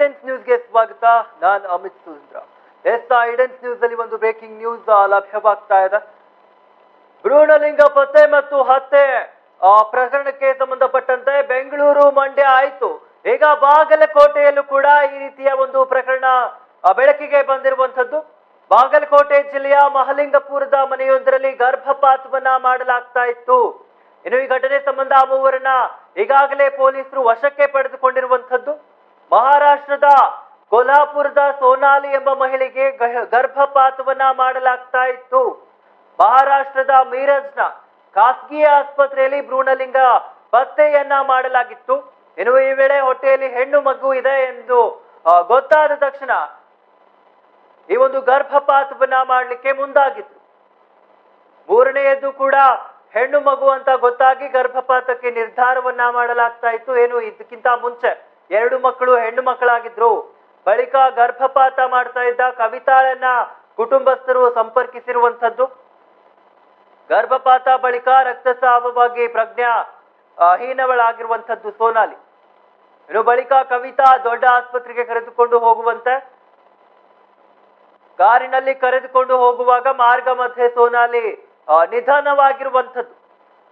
ಈಡೆನ್ಸ್ ನ್ಯೂಸ್ಗೆ ಸ್ವಾಗತ. ನಾನು ಅಮಿತ್ ಸುಂದ್ರ. ಎಸ್ ಐಡೆನ್ಸ್ ನ್ಯೂಸ್ ಅಲ್ಲಿ ಒಂದು ಬ್ರೇಕಿಂಗ್ ನ್ಯೂಸ್ ಲಭ್ಯವಾಗ್ತಾ ಇದೆ. ಭ್ರೂಣಲಿಂಗ ಪತ್ತೆ ಮತ್ತು ಹತ್ಯೆ. ಪ್ರಕರಣಕ್ಕೆ ಸಂಬಂಧಪಟ್ಟಂತೆ ಬೆಂಗಳೂರು ಮಂಡ್ಯ ಆಯ್ತು. ಈಗ ಬಾಗಲಕೋಟೆಯಲ್ಲೂ ಕೂಡ ಈ ರೀತಿಯ ಒಂದು ಪ್ರಕರಣ ಬೆಳಕಿಗೆ ಬಂದಿರುವಂತದ್ದು ಬಾಗಲಕೋಟೆ ಜಿಲ್ಲೆಯ ಮಹಲಿಂಗಪುರದ ಮನೆಯೊಂದರಲ್ಲಿ ಗರ್ಭಪಾತವನ್ನ ಮಾಡಲಾಗ್ತಾ ಇತ್ತು. ಇನ್ನು ಈ ಘಟನೆ ಸಂಬಂಧ ಮೂವರನ್ನ ಈಗಾಗಲೇ ಪೊಲೀಸರು ವಶಕ್ಕೆ ಪಡೆದುಕೊಂಡಿರುವಂತದ್ದು ಮಹಾರಾಷ್ಟ್ರದ ಕೊಲ್ಹಾಪುರದ ಸೋನಾಲಿ ಎಂಬ ಮಹಿಳೆಗೆ ಗರ್ಭಪಾತವನ್ನ ಮಾಡಲಾಗ್ತಾ ಇತ್ತು. ಮಹಾರಾಷ್ಟ್ರದ ಮೀರಜ್ನ ಖಾಸಗಿ ಆಸ್ಪತ್ರೆಯಲ್ಲಿ ಭ್ರೂಣಲಿಂಗ ಪತ್ತೆಯನ್ನ ಮಾಡಲಾಗಿತ್ತು. ಇನ್ನು ಈ ವೇಳೆ ಹೊಟ್ಟೆಯಲ್ಲಿ ಹೆಣ್ಣು ಮಗು ಇದೆ ಎಂದು ಗೊತ್ತಾದ ತಕ್ಷಣ ಈ ಒಂದು ಗರ್ಭಪಾತವನ್ನ ಮಾಡಲಿಕ್ಕೆ ಮುಂದಾಗಿತ್ತು. ಮೂರನೆಯದ್ದು ಕೂಡ ಹೆಣ್ಣು ಮಗು ಅಂತ ಗೊತ್ತಾಗಿ ಗರ್ಭಪಾತಕ್ಕೆ ನಿರ್ಧಾರವನ್ನ ಮಾಡಲಾಗ್ತಾ ಇತ್ತು. ಏನು ಇದಕ್ಕಿಂತ ಮುಂಚೆ ಎರಡು ಮಕ್ಕಳು ಹೆಣ್ಣು ಮಕ್ಕಳಾಗಿದ್ರು. ಬಳಿಕ ಗರ್ಭಪಾತ ಮಾಡ್ತಾ ಇದ್ದ ಕವಿತಾಳನ್ನ ಕುಟುಂಬಸ್ಥರು ಸಂಪರ್ಕಿಸಿರುವಂತದ್ದು ಗರ್ಭಪಾತ ಬಳಿಕ ರಕ್ತಸ್ರಾವವಾಗಿ ಪ್ರಜ್ಞಾ ಹೀನವಳಾಗಿರುವಂತದ್ದು ಸೋನಾಲಿ. ಇನ್ನು ಬಳಿಕ ಕವಿತಾ ದೊಡ್ಡ ಆಸ್ಪತ್ರೆಗೆ ಕರೆದುಕೊಂಡು ಹೋಗುವಂತೆ. ಕಾರಿನಲ್ಲಿ ಕರೆದುಕೊಂಡು ಹೋಗುವಾಗ ಮಾರ್ಗ ಮಧ್ಯೆ ಸೋನಾಲಿ ನಿಧನವಾಗಿರುವಂಥದ್ದು.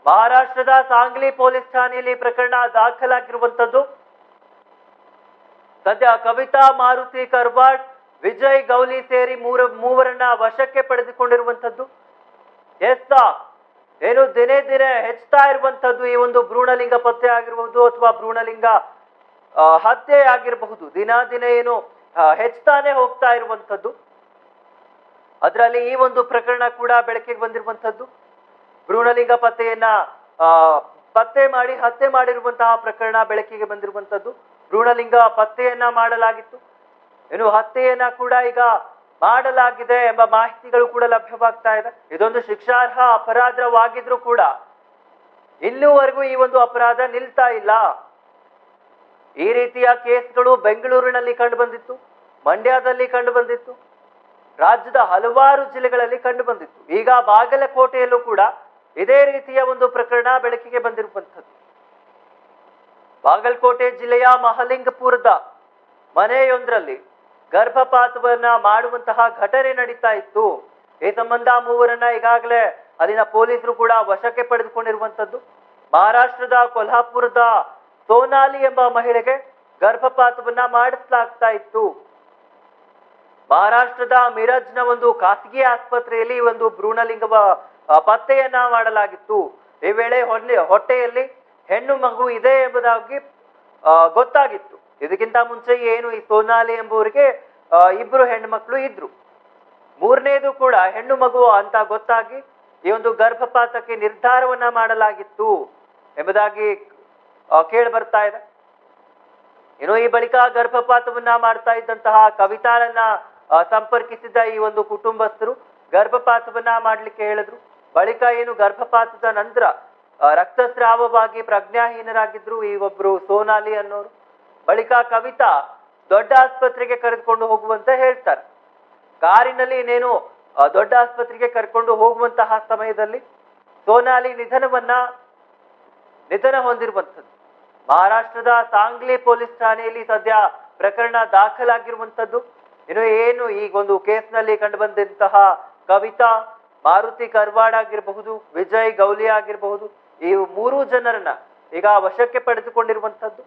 ಮಹಾರಾಷ್ಟ್ರದ ಸಾಂಗ್ಲಿ ಪೊಲೀಸ್ ಠಾಣೆಯಲ್ಲಿ ಪ್ರಕರಣ ದಾಖಲಾಗಿರುವಂಥದ್ದು. ಸದ್ಯ ಕವಿತಾ ಮಾರುತಿ ಕರ್ವಾಡ್, ವಿಜಯ್ ಗೌಲಿ ಸೇರಿ ಮೂರ ಮೂವರನ್ನ ವಶಕ್ಕೆ ಪಡೆದುಕೊಂಡಿರುವಂಥದ್ದು. ಎಸ್ ಏನು ದಿನೇ ದಿನೇ ಹೆಚ್ಚುತ್ತಾ ಇರುವಂತದ್ದು ಈ ಒಂದು ಭ್ರೂಣಲಿಂಗ ಪತ್ತೆ ಆಗಿರಬಹುದು ಅಥವಾ ಭ್ರೂಣಲಿಂಗ ಹತ್ಯೆ ಆಗಿರಬಹುದು. ದಿನ ದಿನ ಏನು ಹೆಚ್ಚುತ್ತಾನೆ ಹೋಗ್ತಾ ಇರುವಂತದ್ದು ಅದರಲ್ಲಿ ಈ ಒಂದು ಪ್ರಕರಣ ಕೂಡ ಬೆಳಕಿಗೆ ಬಂದಿರುವಂತದ್ದು ಭ್ರೂಣಲಿಂಗ ಪತ್ತೆಯನ್ನ ಪತ್ತೆ ಮಾಡಿ ಹತ್ಯೆ ಮಾಡಿರುವಂತಹ ಪ್ರಕರಣ ಬೆಳಕಿಗೆ ಬಂದಿರುವಂತದ್ದು ಭ್ರೂಣಲಿಂಗ ಪತ್ತೆಯನ್ನ ಮಾಡಲಾಗಿತ್ತು. ಇನ್ನು ಹತ್ಯೆಯನ್ನ ಕೂಡ ಈಗ ಮಾಡಲಾಗಿದೆ ಎಂಬ ಮಾಹಿತಿಗಳು ಕೂಡ ಲಭ್ಯವಾಗ್ತಾ ಇದೆ. ಇದೊಂದು ಶಿಕ್ಷಾರ್ಹ ಅಪರಾಧವಾಗಿದ್ರೂ ಕೂಡ ಇಲ್ಲಿವರೆಗೂ ಈ ಒಂದು ಅಪರಾಧ ನಿಲ್ತಾ ಇಲ್ಲ. ಈ ರೀತಿಯ ಕೇಸ್ಗಳು ಬೆಂಗಳೂರಿನಲ್ಲಿ ಕಂಡು ಬಂದಿತ್ತು, ಮಂಡ್ಯದಲ್ಲಿ ಕಂಡು ಬಂದಿತ್ತು, ರಾಜ್ಯದ ಹಲವಾರು ಜಿಲ್ಲೆಗಳಲ್ಲಿ ಕಂಡು ಬಂದಿತ್ತು. ಈಗ ಬಾಗಲಕೋಟೆಯಲ್ಲೂ ಕೂಡ ಇದೇ ರೀತಿಯ ಒಂದು ಪ್ರಕರಣ ಬೆಳಕಿಗೆ ಬಂದಿರುವಂಥದ್ದು. ಬಾಗಲಕೋಟೆ ಜಿಲ್ಲೆಯ ಮಹಲಿಂಗಪುರದ ಮನೆಯೊಂದರಲ್ಲಿ ಗರ್ಭಪಾತವನ್ನ ಮಾಡುವಂತಹ ಘಟನೆ ನಡೀತಾ ಇತ್ತು. ಈ ಸಂಬಂಧ ಮೂವರನ್ನ ಈಗಾಗಲೇ ಅಲ್ಲಿನ ಪೊಲೀಸರು ಕೂಡ ವಶಕ್ಕೆ ಪಡೆದುಕೊಂಡಿರುವಂತದ್ದು. ಮಹಾರಾಷ್ಟ್ರದ ಕೊಲ್ಹಾಪುರದ ಸೋನಾಲಿ ಎಂಬ ಮಹಿಳೆಗೆ ಗರ್ಭಪಾತವನ್ನ ಮಾಡಿಸಲಾಗ್ತಾ ಇತ್ತು. ಮಹಾರಾಷ್ಟ್ರದ ಮಿರಜ್ನ ಒಂದು ಖಾಸಗಿ ಆಸ್ಪತ್ರೆಯಲ್ಲಿ ಒಂದು ಭ್ರೂಣಲಿಂಗವ ಪತ್ತೆಯನ್ನ ಮಾಡಲಾಗಿತ್ತು. ಈ ವೇಳೆ ಹೊಟ್ಟೆಯಲ್ಲಿ ಹೆಣ್ಣು ಮಗು ಇದೆ ಎಂಬುದಾಗಿ ಗೊತ್ತಾಗಿತ್ತು. ಇದಕ್ಕಿಂತ ಮುಂಚೆ ಏನು ಈ ಸೋನಾಲಿ ಎಂಬುವರಿಗೆ ಇಬ್ರು ಹೆಣ್ಣು ಮಕ್ಕಳು ಇದ್ರು. ಮೂರನೇದು ಕೂಡ ಹೆಣ್ಣು ಮಗು ಅಂತ ಗೊತ್ತಾಗಿ ಈ ಒಂದು ಗರ್ಭಪಾತಕ್ಕೆ ನಿರ್ಧಾರವನ್ನ ಮಾಡಲಾಗಿತ್ತು ಎಂಬುದಾಗಿ ಕೇಳಿ ಬರ್ತಾ ಇದೆ. ಇನ್ನು ಈ ಬಳಿಕ ಗರ್ಭಪಾತವನ್ನ ಮಾಡ್ತಾ ಇದ್ದಂತಹ ಕವಿತಾಳನ್ನ ಸಂಪರ್ಕಿಸಿದ ಈ ಒಂದು ಕುಟುಂಬಸ್ಥರು ಗರ್ಭಪಾತವನ್ನ ಮಾಡ್ಲಿಕ್ಕೆ ಹೇಳಿದ್ರು. ಬಳಿಕ ಏನು ಗರ್ಭಪಾತದ ನಂತರ ರಕ್ತಸ್ರಾವವಾಗಿ ಪ್ರಜ್ಞಾಹೀನರಾಗಿದ್ರು ಈ ಒಬ್ರು ಸೋನಾಲಿ ಅನ್ನೋರು. ಬಳಿಕ ಕವಿತಾ ದೊಡ್ಡ ಆಸ್ಪತ್ರೆಗೆ ಕರೆದುಕೊಂಡು ಹೋಗುವಂತ ಹೇಳ್ತಾರೆ. ಕಾರಿನಲ್ಲಿ ಇನ್ನೇನು ದೊಡ್ಡ ಆಸ್ಪತ್ರೆಗೆ ಕರ್ಕೊಂಡು ಹೋಗುವಂತಹ ಸಮಯದಲ್ಲಿ ಸೋನಾಲಿ ನಿಧನವನ್ನ ನಿಧನ ಹೊಂದಿರುವಂಥದ್ದು. ಮಹಾರಾಷ್ಟ್ರದ ಸಾಂಗ್ಲಿ ಪೊಲೀಸ್ ಠಾಣೆಯಲ್ಲಿ ಸದ್ಯ ಪ್ರಕರಣ ದಾಖಲಾಗಿರುವಂಥದ್ದು. ಇನ್ನು ಏನು ಈಗೊಂದು ಕೇಸ್ನಲ್ಲಿ ಕಂಡು ಬಂದಂತಹ ಕವಿತಾ, ಮಾರುತಿ ಕರ್ವಾಡ್ ಆಗಿರಬಹುದು, ವಿಜಯ್ ಗೌಲಿ ಆಗಿರಬಹುದು ಈ ಮೂರು ಜನರನ್ನ ಈಗ ವಶಕ್ಕೆ ಪಡೆದುಕೊಂಡಿರುವಂಥದ್ದು.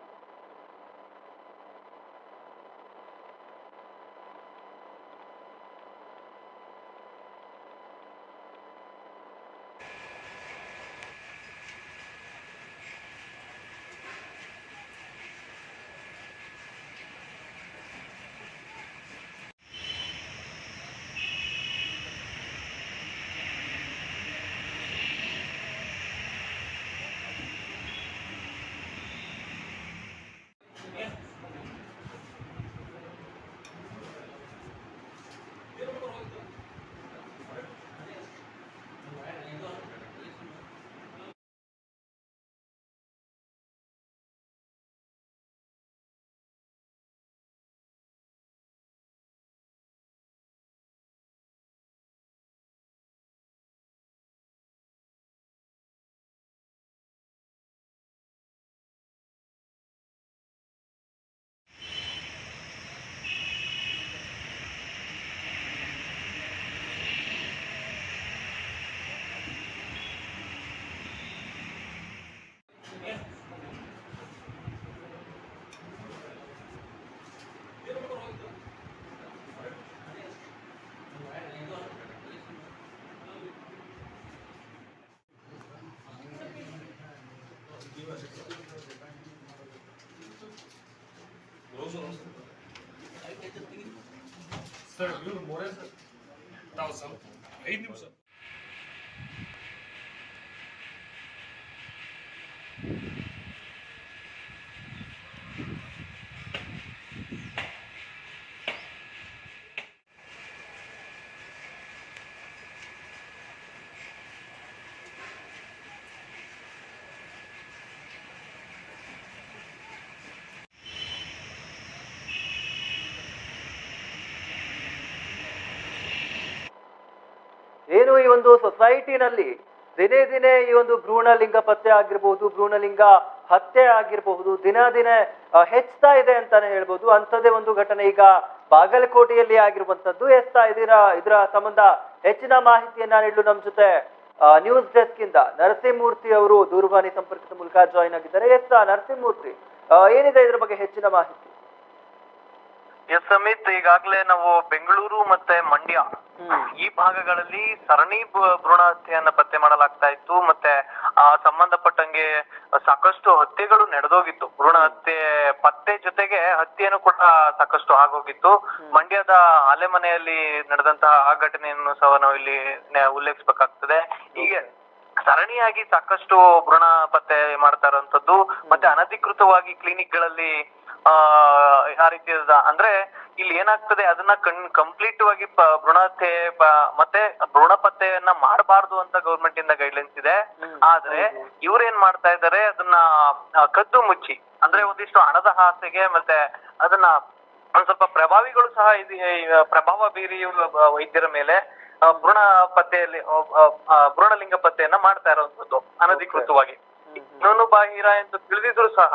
ಸರ್ ಇವ್ರು ಮೋರೆ ಸರ್ ತಾವು ಸ್ವಲ್ಪ ಐದು ನಿಮಿಷ ಏನು ಈ ಒಂದು ಸೊಸೈಟಿನಲ್ಲಿ ದಿನೇ ದಿನೇ ಈ ಒಂದು ಭ್ರೂಣಲಿಂಗ ಪತ್ತೆ ಆಗಿರಬಹುದು ಭ್ರೂಣಲಿಂಗ ಹತ್ಯೆ ಆಗಿರಬಹುದು, ದಿನ ದಿನೇ ಹೆಚ್ಚುತ್ತಾ ಇದೆ ಅಂತಾನೆ ಹೇಳ್ಬೋದು. ಅಂಥದ್ದೇ ಒಂದು ಘಟನೆ ಈಗ ಬಾಗಲಕೋಟೆಯಲ್ಲಿ ಆಗಿರುವಂತದ್ದು ಎಸ್ತಾ ಇದರ ಇದರ ಸಂಬಂಧ ಹೆಚ್ಚಿನ ಮಾಹಿತಿಯನ್ನ ನೀಡಲು ನಮ್ಮ ಜೊತೆ ನ್ಯೂಸ್ ಡೆಸ್ಕ್ ಇಂದ ನರಸಿಂಹಮೂರ್ತಿ ಅವರು ದೂರವಾಣಿ ಸಂಪರ್ಕದ ಮೂಲಕ ಜಾಯಿನ್ ಆಗಿದ್ದಾರೆ. ಎಸ್ ನರಸಿಂಹಮೂರ್ತಿ ಏನಿದೆ ಇದ್ರ ಬಗ್ಗೆ ಹೆಚ್ಚಿನ ಮಾಹಿತಿ? ಎಸ್ ಸಮಿತ್ ಈಗಾಗಲೇ ನಾವು ಬೆಂಗಳೂರು ಮತ್ತೆ ಮಂಡ್ಯ ಈ ಭಾಗಗಳಲ್ಲಿ ಸರಣಿ ಭ್ರೂಣ ಹತ್ಯೆಯನ್ನ ಪತ್ತೆ ಮಾಡಲಾಗ್ತಾ ಇತ್ತು. ಮತ್ತೆ ಆ ಸಂಬಂಧಪಟ್ಟಂಗೆ ಸಾಕಷ್ಟು ಹತ್ಯೆಗಳು ನಡೆದೋಗಿತ್ತು. ಭ್ರೂಣ ಹತ್ಯೆ ಪತ್ತೆ ಜೊತೆಗೆ ಹತ್ಯೆಯನ್ನು ಕೂಡ ಸಾಕಷ್ಟು ಆಗೋಗಿತ್ತು. ಮಂಡ್ಯದ ಆಲೆಮನೆಯಲ್ಲಿ ನಡೆದಂತಹ ಆ ಘಟನೆಯನ್ನು ಸಹ ನಾವು ಇಲ್ಲಿ ಉಲ್ಲೇಖಿಸಬೇಕಾಗ್ತದೆ. ಹೀಗೆ ಸರಣಿಯಾಗಿ ಸಾಕಷ್ಟು ಭ್ರೂಣ ಪತ್ತೆ ಮಾಡ್ತಾ ಇರುವಂತದ್ದು ಮತ್ತೆ ಅನಧಿಕೃತವಾಗಿ ಕ್ಲಿನಿಕ್ಗಳಲ್ಲಿ ಆ ರೀತಿಯಾದ ಅಂದ್ರೆ ಇಲ್ಲಿ ಏನಾಗ್ತದೆ ಅದನ್ನ ಕಣ್ ಕಂಪ್ಲೀಟ್ ಆಗಿ ಭ್ರೂಣತೆ ಮತ್ತೆ ಭ್ರೂಣ ಪತ್ತೆಯನ್ನ ಮಾಡಬಾರ್ದು ಅಂತ ಗೌರ್ಮೆಂಟ್ ಇಂದ ಗೈಡ್ಲೈನ್ಸ್ ಇದೆ. ಆದ್ರೆ ಇವ್ರೇನ್ ಮಾಡ್ತಾ ಇದ್ದಾರೆ ಅದನ್ನ ಕದ್ದು ಮುಚ್ಚಿ ಅಂದ್ರೆ ಒಂದಿಷ್ಟು ಹಣದ ಆಸೆಗೆ ಮತ್ತೆ ಅದನ್ನ ಒಂದ್ ಸ್ವಲ್ಪ ಪ್ರಭಾವಿಗಳು ಸಹ ಇದು ಪ್ರಭಾವ ಬೀರಿ ವೈದ್ಯರ ಮೇಲೆ ಭ್ರೂಣ ಪತ್ತೆಯಲ್ಲಿ ಭ್ರೂಣಲಿಂಗ ಪತ್ತೆಯನ್ನ ಮಾಡ್ತಾ ಇರುವಂತದ್ದು ಅನಧಿಕೃತವಾಗಿ. ಬಾಹಿರ ಎಂದು ತಿಳಿದಿದ್ರು ಸಹ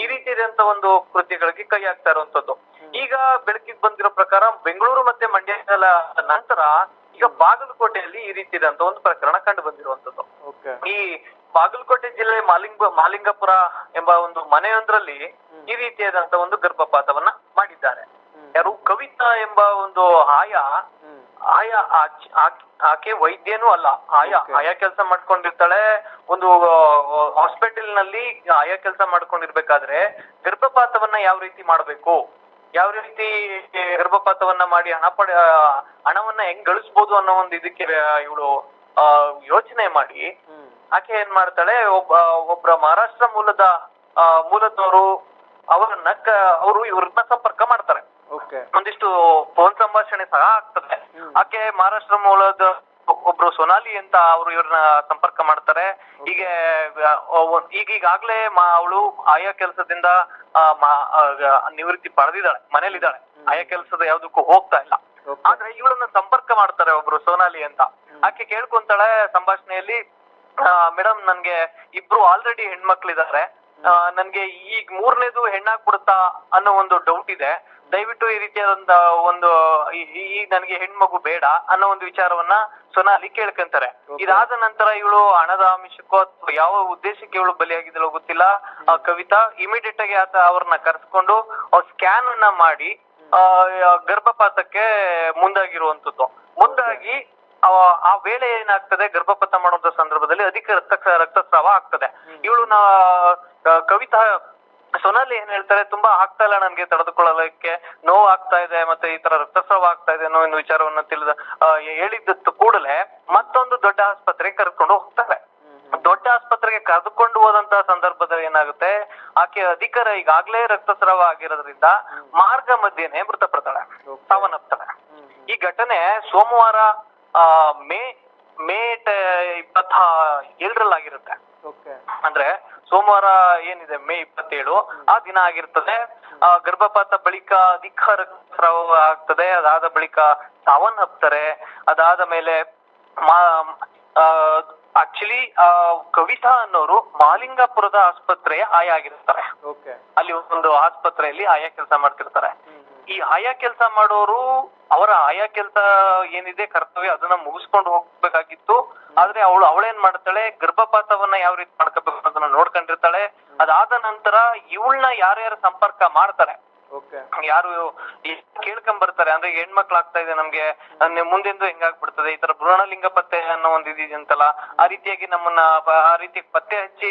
ಈ ರೀತಿಯಾದಂತ ಒಂದು ಕೃತ್ಯಗಳಿಗೆ ಕೈ ಹಾಕ್ತಾ ಇರುವಂತದ್ದು. ಈಗ ಬೆಳಕಿಗೆ ಬಂದಿರೋ ಪ್ರಕಾರ ಬೆಂಗಳೂರು ಮತ್ತೆ ಮಂಡ್ಯದ ನಂತರ ಈಗ ಬಾಗಲಕೋಟೆಯಲ್ಲಿ ಈ ರೀತಿಯಾದಂತ ಒಂದು ಪ್ರಕರಣ ಕಂಡು ಬಂದಿರುವಂತದ್ದು. ಈ ಬಾಗಲಕೋಟೆ ಜಿಲ್ಲೆ ಮಾಲಿಂಗ ಮಾಲಿಂಗಪುರ ಎಂಬ ಒಂದು ಮನೆಯೊಂದರಲ್ಲಿ ಈ ರೀತಿಯಾದಂತ ಒಂದು ಗರ್ಭಪಾತವನ್ನ ಮಾಡಿದ್ದಾರೆ. ಯಾರು ಕವಿತಾ ಎಂಬ ಒಂದು ಆಯಾ ಆಯಾ ಆಕೆ ವೈದ್ಯನೂ ಅಲ್ಲ ಆಯಾ. ಆಯಾ ಕೆಲಸ ಮಾಡ್ಕೊಂಡಿರ್ತಾಳೆ. ಒಂದು ಹಾಸ್ಪಿಟಲ್ನಲ್ಲಿ ಆಯಾ ಕೆಲಸ ಮಾಡ್ಕೊಂಡಿರ್ಬೇಕಾದ್ರೆ ಗರ್ಭಪಾತವನ್ನ ಯಾವ ರೀತಿ ಮಾಡ್ಬೇಕು? ಯಾವ ರೀತಿ ಗರ್ಭಪಾತವನ್ನ ಮಾಡಿ ಹಣ ಪಡೆ ಹಣವನ್ನ ಹೆಂಗ್ ಗಳಿಸ್ಬೋದು ಅನ್ನೋ ಒಂದು ಇದಕ್ಕೆ ಇವಳು ಯೋಚನೆ ಮಾಡಿ ಆಕೆ ಏನ್ ಮಾಡ್ತಾಳೆ? ಒಬ್ಬ ಒಬ್ಬರ ಮಹಾರಾಷ್ಟ್ರ ಮೂಲದ ಮೂಲದವರು ಅವರನ್ನ ಅವರು ಇವ್ರನ್ನ ಸಂಪರ್ಕ ಮಾಡ್ತಾರೆ. ಒಂದಿಷ್ಟು ಫೋನ್ ಸಂಭಾಷಣೆ ಸಹ ಆಗ್ತದೆ. ಆಕೆ ಮಹಾರಾಷ್ಟ್ರ ಮೂಲದ ಒಬ್ರು ಸೊನಾಲಿ ಅಂತ ಅವರು ಇವ್ರನ್ನ ಸಂಪರ್ಕ ಮಾಡ್ತಾರೆ. ಹೀಗೆ ಈಗ ಈಗಾಗ್ಲೇ ಅವಳು ಆಯಾ ಕೆಲಸದಿಂದ ನಿವೃತ್ತಿ ಪಡೆದಿದ್ದಾಳೆ ಮನೇಲಿದ್ದಾಳೆ. ಆಯಾ ಕೆಲಸದ ಯಾವ್ದಕ್ಕೂ ಹೋಗ್ತಾ ಇಲ್ಲ. ಆದ್ರೆ ಇವಳನ್ನ ಸಂಪರ್ಕ ಮಾಡ್ತಾರೆ ಒಬ್ರು ಸೋನಾಲಿ ಅಂತ. ಆಕೆ ಕೇಳ್ಕೊಂತಾಳೆ ಸಂಭಾಷಣೆಯಲ್ಲಿ ಮೇಡಮ್ ನನ್ಗೆ ಇಬ್ರು ಆಲ್ರೆಡಿ ಹೆಣ್ಮಕ್ಳಿದ್ದಾರೆ. ನನ್ಗೆ ಈಗ ಮೂರನೇದು ಹೆಣ್ಣಾಗ್ಬಿಡುತ್ತಾ ಅನ್ನೋ ಒಂದು ಡೌಟ್ ಇದೆ. ದಯವಿಟ್ಟು ಈ ರೀತಿಯಾದಂತ ಒಂದು ಈ- ನನಗೆ ಹೆಣ್ಮಗು ಬೇಡ ಅನ್ನೋ ಒಂದು ವಿಚಾರವನ್ನ ಸೊನಾಲಿ ಕೇಳ್ಕೊಂತಾರೆ. ಇದಾದ ನಂತರ ಇವಳು ಹಣದ ಆಮಿಷಕ್ಕೋ ಅಥವಾ ಯಾವ ಉದ್ದೇಶಕ್ಕೆ ಇವಳು ಬಲಿಯಾಗಿದ್ದಳು ಗೊತ್ತಿಲ್ಲ. ಆ ಕವಿತಾ ಇಮಿಡಿಯೇಟ್ ಆಗಿ ಆತ ಅವ್ರನ್ನ ಕರೆಸ್ಕೊಂಡು ಅವ್ರ ಸ್ಕ್ಯಾನ್ ಅನ್ನ ಮಾಡಿ ಆ, ಗರ್ಭಪಾತಕ್ಕೆ ಮುಂದಾಗಿರುವಂತದ್ದು. ಮುಂದಾಗಿ ಆ ಆ ವೇಳೆ ಏನಾಗ್ತದೆ ಗರ್ಭಪಾತ ಮಾಡುವಂತ ಸಂದರ್ಭದಲ್ಲಿ ಅಧಿಕ ರಕ್ತ ರಕ್ತಸ್ರಾವ ಆಗ್ತದೆ. ಇವಳು ನಾ ಕವಿತಾ ಸೊನಾಲಿ ಏನ್ ಹೇಳ್ತಾರೆ? ತುಂಬಾ ಆಗ್ತಾ ಇಲ್ಲ ನನ್ಗೆ ತಡೆದುಕೊಳ್ಳಲಿಕ್ಕೆ. ನೋವು ಆಗ್ತಾ ಇದೆ ಮತ್ತೆ ಈ ತರ ರಕ್ತಸ್ರಾವ ಆಗ್ತಾ ಇದೆ ಅನ್ನೋ ಒಂದು ವಿಚಾರವನ್ನ ತಿಳಿದ ಹೇಳಿದ್ದ ಹೇಳಿದ್ದತ್ತು ಕೂಡಲೇ ಮತ್ತೊಂದು ದೊಡ್ಡ ಆಸ್ಪತ್ರೆಗೆ ಕರ್ಕೊಂಡು ಹೋಗ್ತಾರೆ. ದೊಡ್ಡ ಆಸ್ಪತ್ರೆಗೆ ಕರೆದುಕೊಂಡು ಹೋದಂತ ಸಂದರ್ಭದಲ್ಲಿ ಏನಾಗುತ್ತೆ? ಆಕೆ ಅಧಿಕಾರ ಈಗಾಗ್ಲೇ ರಕ್ತಸ್ರಾವ ಆಗಿರೋದ್ರಿಂದ ಮಾರ್ಗ ಮಧ್ಯೆನೆ ಮೃತಪಡ್ತಾಳೆ. ಸಾವನ್ನಪ್ತಾಳೆ. ಈ ಘಟನೆ ಸೋಮವಾರ ಆ, ಮೇ ಮೇ ಇಪ್ಪತ್ತ ಏಳರಲ್ಲಾಗಿರುತ್ತೆ. ಅಂದ್ರೆ ಸೋಮವಾರ ಏನಿದೆ ಮೇ ಇಪ್ಪತ್ತೇಳು. ಆ ದಿನ ಆಗಿರ್ತದೆ. ಆ ಗರ್ಭಪಾತ ಬಳಿಕ ಅಧಿಕ ರಕ್ತಸ್ರಾವ ಆಗ್ತದೆ. ಅದಾದ ಬಳಿಕ ಸಾವನ್ ಹಪ್ತಾರೆ. ಅದಾದ ಮೇಲೆ ಆಕ್ಚುಲಿ ಕವಿತಾ ಅನ್ನೋರು ಮಾಲಿಂಗಾಪುರದ ಆಸ್ಪತ್ರೆಯ ಆಯ ಆಗಿರ್ತಾರೆ. ಓಕೆ ಅಲ್ಲಿ ಒಂದು ಆಸ್ಪತ್ರೆಯಲ್ಲಿ ಆಯಾ ಕೆಲಸ ಮಾಡ್ತಿರ್ತಾರೆ. ಈ ಆಯಾ ಕೆಲಸ ಮಾಡೋರು ಅವರ ಆಯಾ ಕೆಲಸ ಏನಿದೆ, ಕರ್ತವ್ಯ ಅದನ್ನ ಮುಗಿಸ್ಕೊಂಡು ಹೋಗ್ಬೇಕಾಗಿತ್ತು. ಆದ್ರೆ ಅವಳು ಅವಳೇನ್ ಮಾಡ್ತಾಳೆ, ಗರ್ಭಪಾತವನ್ನ ಯಾವ ರೀತಿ ಮಾಡ್ಕೋಬೇಕು ಅನ್ನೋದನ್ನ ನೋಡ್ಕೊಂಡಿರ್ತಾಳೆ. ಅದಾದ ನಂತರ ಇವಳನ್ನ ಯಾರ್ಯಾರು ಸಂಪರ್ಕ ಮಾಡ್ತಾರೆ ಯಾರು ಕೇಳ್ಕೊಂಡ್ ಬರ್ತಾರೆ ಅಂದ್ರೆ ಹೆಣ್ಮಕ್ಳು ಆಗ್ತಾ ಇದೆ ನಮ್ಗೆ ಮುಂದೆಂದು ಹೆಂಗಾಗ್ಬಿಡ್ತದೆ ಈ ತರ ಭ್ರೂಣಲಿಂಗ ಪತ್ತೆ ಅನ್ನೋ ಒಂದು ಇದಿದೆ ಅಂತಲ್ಲ ಆ ರೀತಿಯಾಗಿ ನಮ್ಮನ್ನ ಆ ರೀತಿ ಪತ್ತೆ ಹಚ್ಚಿ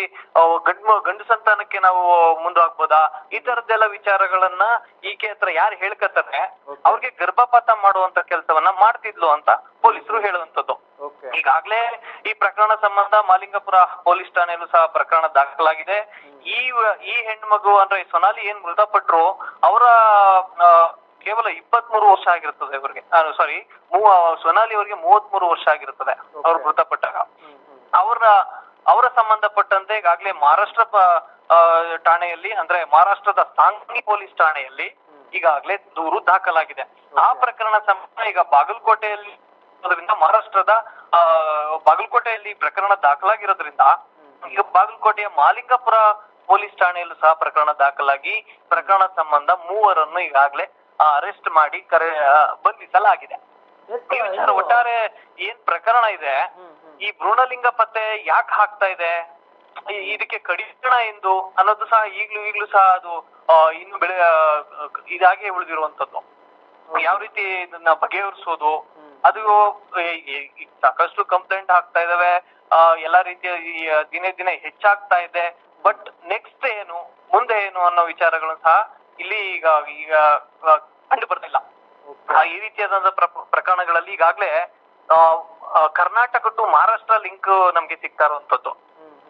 ಗಂಡು ಗಂಡು ಸಂತಾನಕ್ಕೆ ನಾವು ಮುಂದಾಗ್ಬೋದಾ? ಈ ತರದ್ದೆಲ್ಲ ವಿಚಾರಗಳನ್ನ ಈಕೆ ಹತ್ರ ಯಾರು ಹೇಳ್ಕತಾರೆ Okay. ಅವ್ರಿಗೆ ಗರ್ಭಪಾತ ಮಾಡುವಂತ ಕೆಲಸವನ್ನ ಮಾಡ್ತಿದ್ಲು ಅಂತ ಪೊಲೀಸರು ಹೇಳುವಂತದ್ದು ಈಗಾಗ್ಲೇ ಈ ಪ್ರಕರಣ ಸಂಬಂಧ ಮಾಲಿಂಗಪುರ ಪೊಲೀಸ್ ಠಾಣೆಯಲ್ಲೂ ಸಹ ಪ್ರಕರಣ ದಾಖಲಾಗಿದೆ. ಈ ಈ ಹೆಣ್ಮಗು ಅಂದ್ರೆ ಸೊನಾಲಿ ಏನ್ ಮೃತಪಟ್ರು ಅವರ ಕೇವಲ ಇಪ್ಪತ್ತ್ ಮೂರು ವರ್ಷ ಆಗಿರುತ್ತದೆ ಇವರಿಗೆ. ಸಾರಿ ಸೊನಾಲಿ ಅವರಿಗೆ ಮೂವತ್ತ್ ಮೂರು ವರ್ಷ ಆಗಿರುತ್ತದೆ ಅವ್ರು. ಮೃತಪಟ್ಟಾಗ. ಅವರ ಅವರ ಸಂಬಂಧಪಟ್ಟಂತೆ ಈಗಾಗ್ಲೇ ಮಹಾರಾಷ್ಟ್ರ ಠಾಣೆಯಲ್ಲಿ ಅಂದ್ರೆ ಮಹಾರಾಷ್ಟ್ರದ ಸಾಂಗ್ಲಿ ಪೊಲೀಸ್ ಠಾಣೆಯಲ್ಲಿ ಈಗಾಗ್ಲೇ ದೂರು ದಾಖಲಾಗಿದೆ. ಆ ಪ್ರಕರಣ ಸಂಬಂಧ ಈಗ ಬಾಗಲಕೋಟೆಯಲ್ಲಿ ಇರೋದ್ರಿಂದ ಮಹಾರಾಷ್ಟ್ರದ ಬಾಗಲಕೋಟೆಯಲ್ಲಿ ಪ್ರಕರಣ ದಾಖಲಾಗಿರೋದ್ರಿಂದ ಈಗ ಬಾಗಲಕೋಟೆಯ ಮಾಲಿಂಗಪುರ ಪೊಲೀಸ್ ಠಾಣೆಯಲ್ಲೂ ಸಹ ಪ್ರಕರಣ ದಾಖಲಾಗಿ ಪ್ರಕರಣ ಸಂಬಂಧ ಮೂವರನ್ನು ಈಗಾಗಲೇ ಅರೆಸ್ಟ್ ಮಾಡಿ ಕರೆ ಬಂಧಿಸಲಾಗಿದೆ. ಈ ವಿಚಾರ ಒಟ್ಟಾರೆ ಏನ್ ಪ್ರಕರಣ ಇದೆ? ಈ ಭ್ರೂಣಲಿಂಗ ಪತ್ತೆ ಯಾಕೆ ಹಾಕ್ತಾ ಇದೆ? ಇದಕ್ಕೆ ಕಡಿಣ ಎಂದು ಅನ್ನೋದು ಸಹ ಈಗ್ಲೂ ಈಗ್ಲೂ ಸಹ ಅದು ಇನ್ನು ಬೆಳೆ ಇದಾಗೆ ಉಳಿದಿರುವಂತದ್ದು ಯಾವ ರೀತಿ ಇದನ್ನ ಬಗೆಹರಿಸೋದು. ಅದು ಸಾಕಷ್ಟು ಕಂಪ್ಲೇಂಟ್ ಆಗ್ತಾ ಇದಾವೆ. ಎಲ್ಲಾ ರೀತಿಯ ದಿನೇ ದಿನೇ ಹೆಚ್ಚಾಗ್ತಾ ಇದೆ. ಬಟ್ ನೆಕ್ಸ್ಟ್ ಏನು ಮುಂದೆ ಏನು ಅನ್ನೋ ವಿಚಾರಗಳು ಸಹ ಇಲ್ಲಿ ಈಗ ಈಗ ಕಂಡು ಬರ್ತಿಲ್ಲ ಈ ರೀತಿಯಾದಂತ ಪ್ರ- ಪ್ರಕರಣಗಳಲ್ಲಿ ಈಗಾಗ್ಲೇ ಕರ್ನಾಟಕ ಟು ಮಹಾರಾಷ್ಟ್ರ ಲಿಂಕ್ ನಮ್ಗೆ ಸಿಗ್ತಾ ಇರುವಂತದ್ದು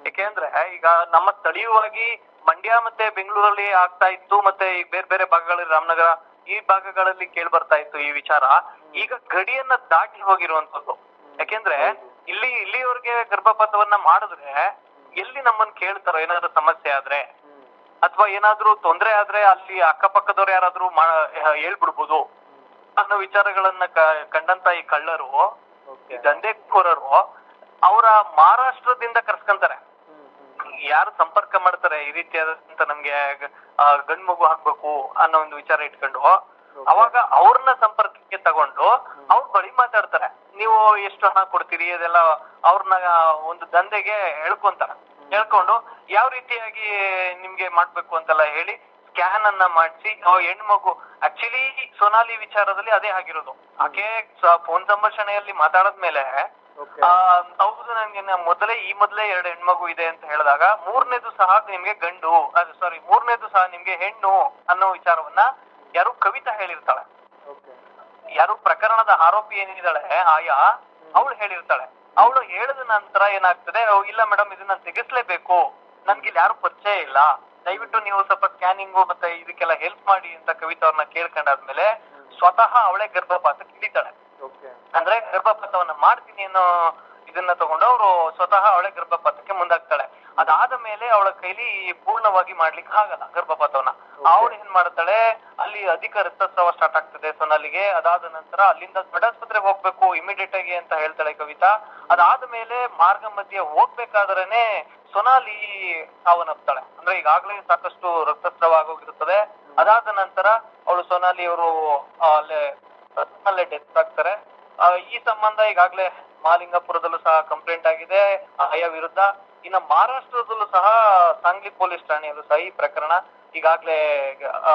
ಯಾಕೆಂದ್ರೆ ಈಗ ನಮ್ಮ ಸ್ಥಳೀಯವಾಗಿ ಮಂಡ್ಯ ಮತ್ತೆ ಬೆಂಗಳೂರಲ್ಲಿ ಆಗ್ತಾ ಇತ್ತು ಮತ್ತೆ ಈ ಬೇರೆ ಬೇರೆ ಭಾಗಗಳಲ್ಲಿ ರಾಮನಗರ ಈ ಭಾಗಗಳಲ್ಲಿ ಕೇಳಿ ಬರ್ತಾ ಇತ್ತು ಈ ವಿಚಾರ. ಈಗ ಗಡಿಯನ್ನ ದಾಟಿ ಹೋಗಿರುವಂತದ್ದು ಯಾಕೆಂದ್ರೆ ಇಲ್ಲಿ ಇಲ್ಲಿವರೆಗೆ ಗರ್ಭಪಾತವನ್ನ ಮಾಡಿದ್ರೆ ಎಲ್ಲಿ ನಮ್ಮನ್ನ ಕೇಳ್ತಾರೋ ಏನಾದ್ರೂ ಸಮಸ್ಯೆ ಆದ್ರೆ ಅಥವಾ ಏನಾದ್ರೂ ತೊಂದ್ರೆ ಆದ್ರೆ ಅಲ್ಲಿ ಅಕ್ಕಪಕ್ಕದವ್ರು ಯಾರಾದ್ರೂ ಹೇಳ್ಬಿಡ್ಬೋದು ಅನ್ನೋ ವಿಚಾರಗಳನ್ನ ಕಂಡಂತ ಈ ಕಳ್ಳರು ದಂಧೆಕೋರರು ಅವರ ಮಹಾರಾಷ್ಟ್ರದಿಂದ ಕರ್ಸ್ಕೊಂತಾರೆ. ಯಾರು ಸಂಪರ್ಕ ಮಾಡ್ತಾರೆ ಈ ರೀತಿಯಾದಂತ ನಮ್ಗೆ ಗಂಡ್ ಮಗು ಹಾಕ್ಬೇಕು ಅನ್ನೋ ಒಂದು ವಿಚಾರ ಇಟ್ಕೊಂಡು ಅವಾಗ ಅವ್ರನ್ನ ಸಂಪರ್ಕಕ್ಕೆ ತಗೊಂಡು ಅವ್ರ ಬಳಿ ಮಾತಾಡ್ತಾರೆ. ನೀವು ಎಷ್ಟು ಹಣ ಕೊಡ್ತೀರಿ ಅದೆಲ್ಲ ಅವ್ರನ್ನ ಒಂದು ದಂಧೆಗೆ ಹೇಳ್ಕೊಂತಾರೆ ಹೇಳ್ಕೊಂಡು ಯಾವ ರೀತಿಯಾಗಿ ನಿಮ್ಗೆ ಮಾಡ್ಬೇಕು ಅಂತೆಲ್ಲ ಹೇಳಿ ಸ್ಕ್ಯಾನ್ ಅನ್ನ ಮಾಡಿಸಿ ಹೆಣ್ಮಗು ಆಕ್ಚುಲಿ ಸೊನಾಲಿ ವಿಚಾರದಲ್ಲಿ ಅದೇ ಆಗಿರೋದು. ಆಕೆ ಫೋನ್ ಸಂಭಾಷಣೆಯಲ್ಲಿ ಮಾತಾಡದ್ಮೇಲೆ ಹೌದು ನನ್ಗೆ ನ- ಮೊದಲೇ ಈ ಮೊದಲೇ ಎರಡು ಹೆಣ್ಮಗು ಇದೆ ಅಂತ ಹೇಳಿದಾಗ ಮೂರನೇದು ಸಹ ನಿಮ್ಗೆ ಗಂಡು ಅದು ಸಾರಿ ಮೂರನೇದು ಸಹ ನಿಮ್ಗೆ ಹೆಣ್ಣು ಅನ್ನೋ ವಿಚಾರವನ್ನ ಯಾರು ಕವಿತಾ ಹೇಳಿರ್ತಾಳೆ. ಯಾರು ಪ್ರಕರಣದ ಆರೋಪಿ ಏನಿದ್ದಾಳೆ ಆಯಾ ಅವಳು ಹೇಳಿರ್ತಾಳೆ. ಅವಳು ಹೇಳಿದ ನಂತರ ಏನಾಗ್ತದೆ "ಓ, ಇಲ್ಲ ಮೇಡಮ್ ಇದನ್ನ ತೆಗಿಸ್ಲೇಬೇಕು. ನನ್ಗೆ ಇಲ್ಲಿ ಯಾರು ಪರಿಚಯ ಇಲ್ಲ. ದಯವಿಟ್ಟು ನೀವು ಸ್ವಲ್ಪ ಸ್ಕ್ಯಾನಿಂಗು ಮತ್ತೆ ಇದಕ್ಕೆಲ್ಲ ಹೆಲ್ಪ್ ಮಾಡಿ ಅಂತ ಕವಿತಾ ಅವ್ರನ್ನ ಕೇಳ್ಕೊಂಡಾದ್ಮೇಲೆ ಸ್ವತಃ ಅವಳೇ ಗರ್ಭಪಾತಕ್ಕೆ ಹಿಡಿತಾಳೆ ಓಕೆ ಅಂದ್ರೆ ಗರ್ಭಪಾತವನ್ನ ಮಾಡ್ತೀನಿ ಅನ್ನೋ ಇದನ್ನ ತಗೊಂಡು ಅವರು ಸ್ವತಃ ಅವಳೆ ಗರ್ಭಪಾತಕ್ಕೆ ಮುಂದಾಗ್ತಾಳೆ. ಅದಾದ ಮೇಲೆ ಅವಳ ಕೈಲಿ ಪೂರ್ಣವಾಗಿ ಮಾಡ್ಲಿಕ್ಕೆ ಆಗಲ್ಲ ಗರ್ಭಪಾತವನ್ನ. ಅವಳು ಏನ್ ಮಾಡ್ತಾಳೆ ಅಲ್ಲಿ ಅಧಿಕ ರಕ್ತಸ್ರಾವ ಸ್ಟಾರ್ಟ್ ಆಗ್ತದೆ ಸೊನಾಲಿಗೆ. ಅದಾದ ನಂತರ ಅಲ್ಲಿಂದ ದೊಡ್ಡಾಸ್ಪತ್ರೆಗೆ ಹೋಗ್ಬೇಕು ಇಮಿಡಿಯೇಟ್ ಆಗಿ ಅಂತ ಹೇಳ್ತಾಳೆ ಕವಿತಾ. ಅದಾದ ಮೇಲೆ ಮಾರ್ಗ ಮಧ್ಯೆ ಹೋಗ್ಬೇಕಾದ್ರೇನೆ ಸೊನಾಲಿ ಸಾವನ್ನಪ್ತಾಳೆ. ಅಂದ್ರೆ ಈಗಾಗ್ಲೇ ಸಾಕಷ್ಟು ರಕ್ತಸ್ರಾವ ಆಗೋಗಿರುತ್ತದೆ. ಅದಾದ ನಂತರ ಅವಳು ಸೊನಾಲಿ ಅವರು ಅಲ್ಲೇ ಅಲ್ಲೇ ಡೆತ್ ಆಗ್ತಾರೆ. ಈ ಸಂಬಂಧ ಈಗಾಗಲೇ ಮಹಾಲಿಂಗಪುರದಲ್ಲೂ ಸಹ ಕಂಪ್ಲೇಂಟ್ ಆಗಿದೆ. ಆಯಾ ವಿರುದ್ಧ. ಇನ್ನ ಮಹಾರಾಷ್ಟ್ರದಲ್ಲೂ ಸಹ ಸಾಂಗ್ಲಿ ಪೊಲೀಸ್ ಠಾಣೆಯಲ್ಲೂ ಸಹ ಈ ಪ್ರಕರಣ ಈಗಾಗಲೇ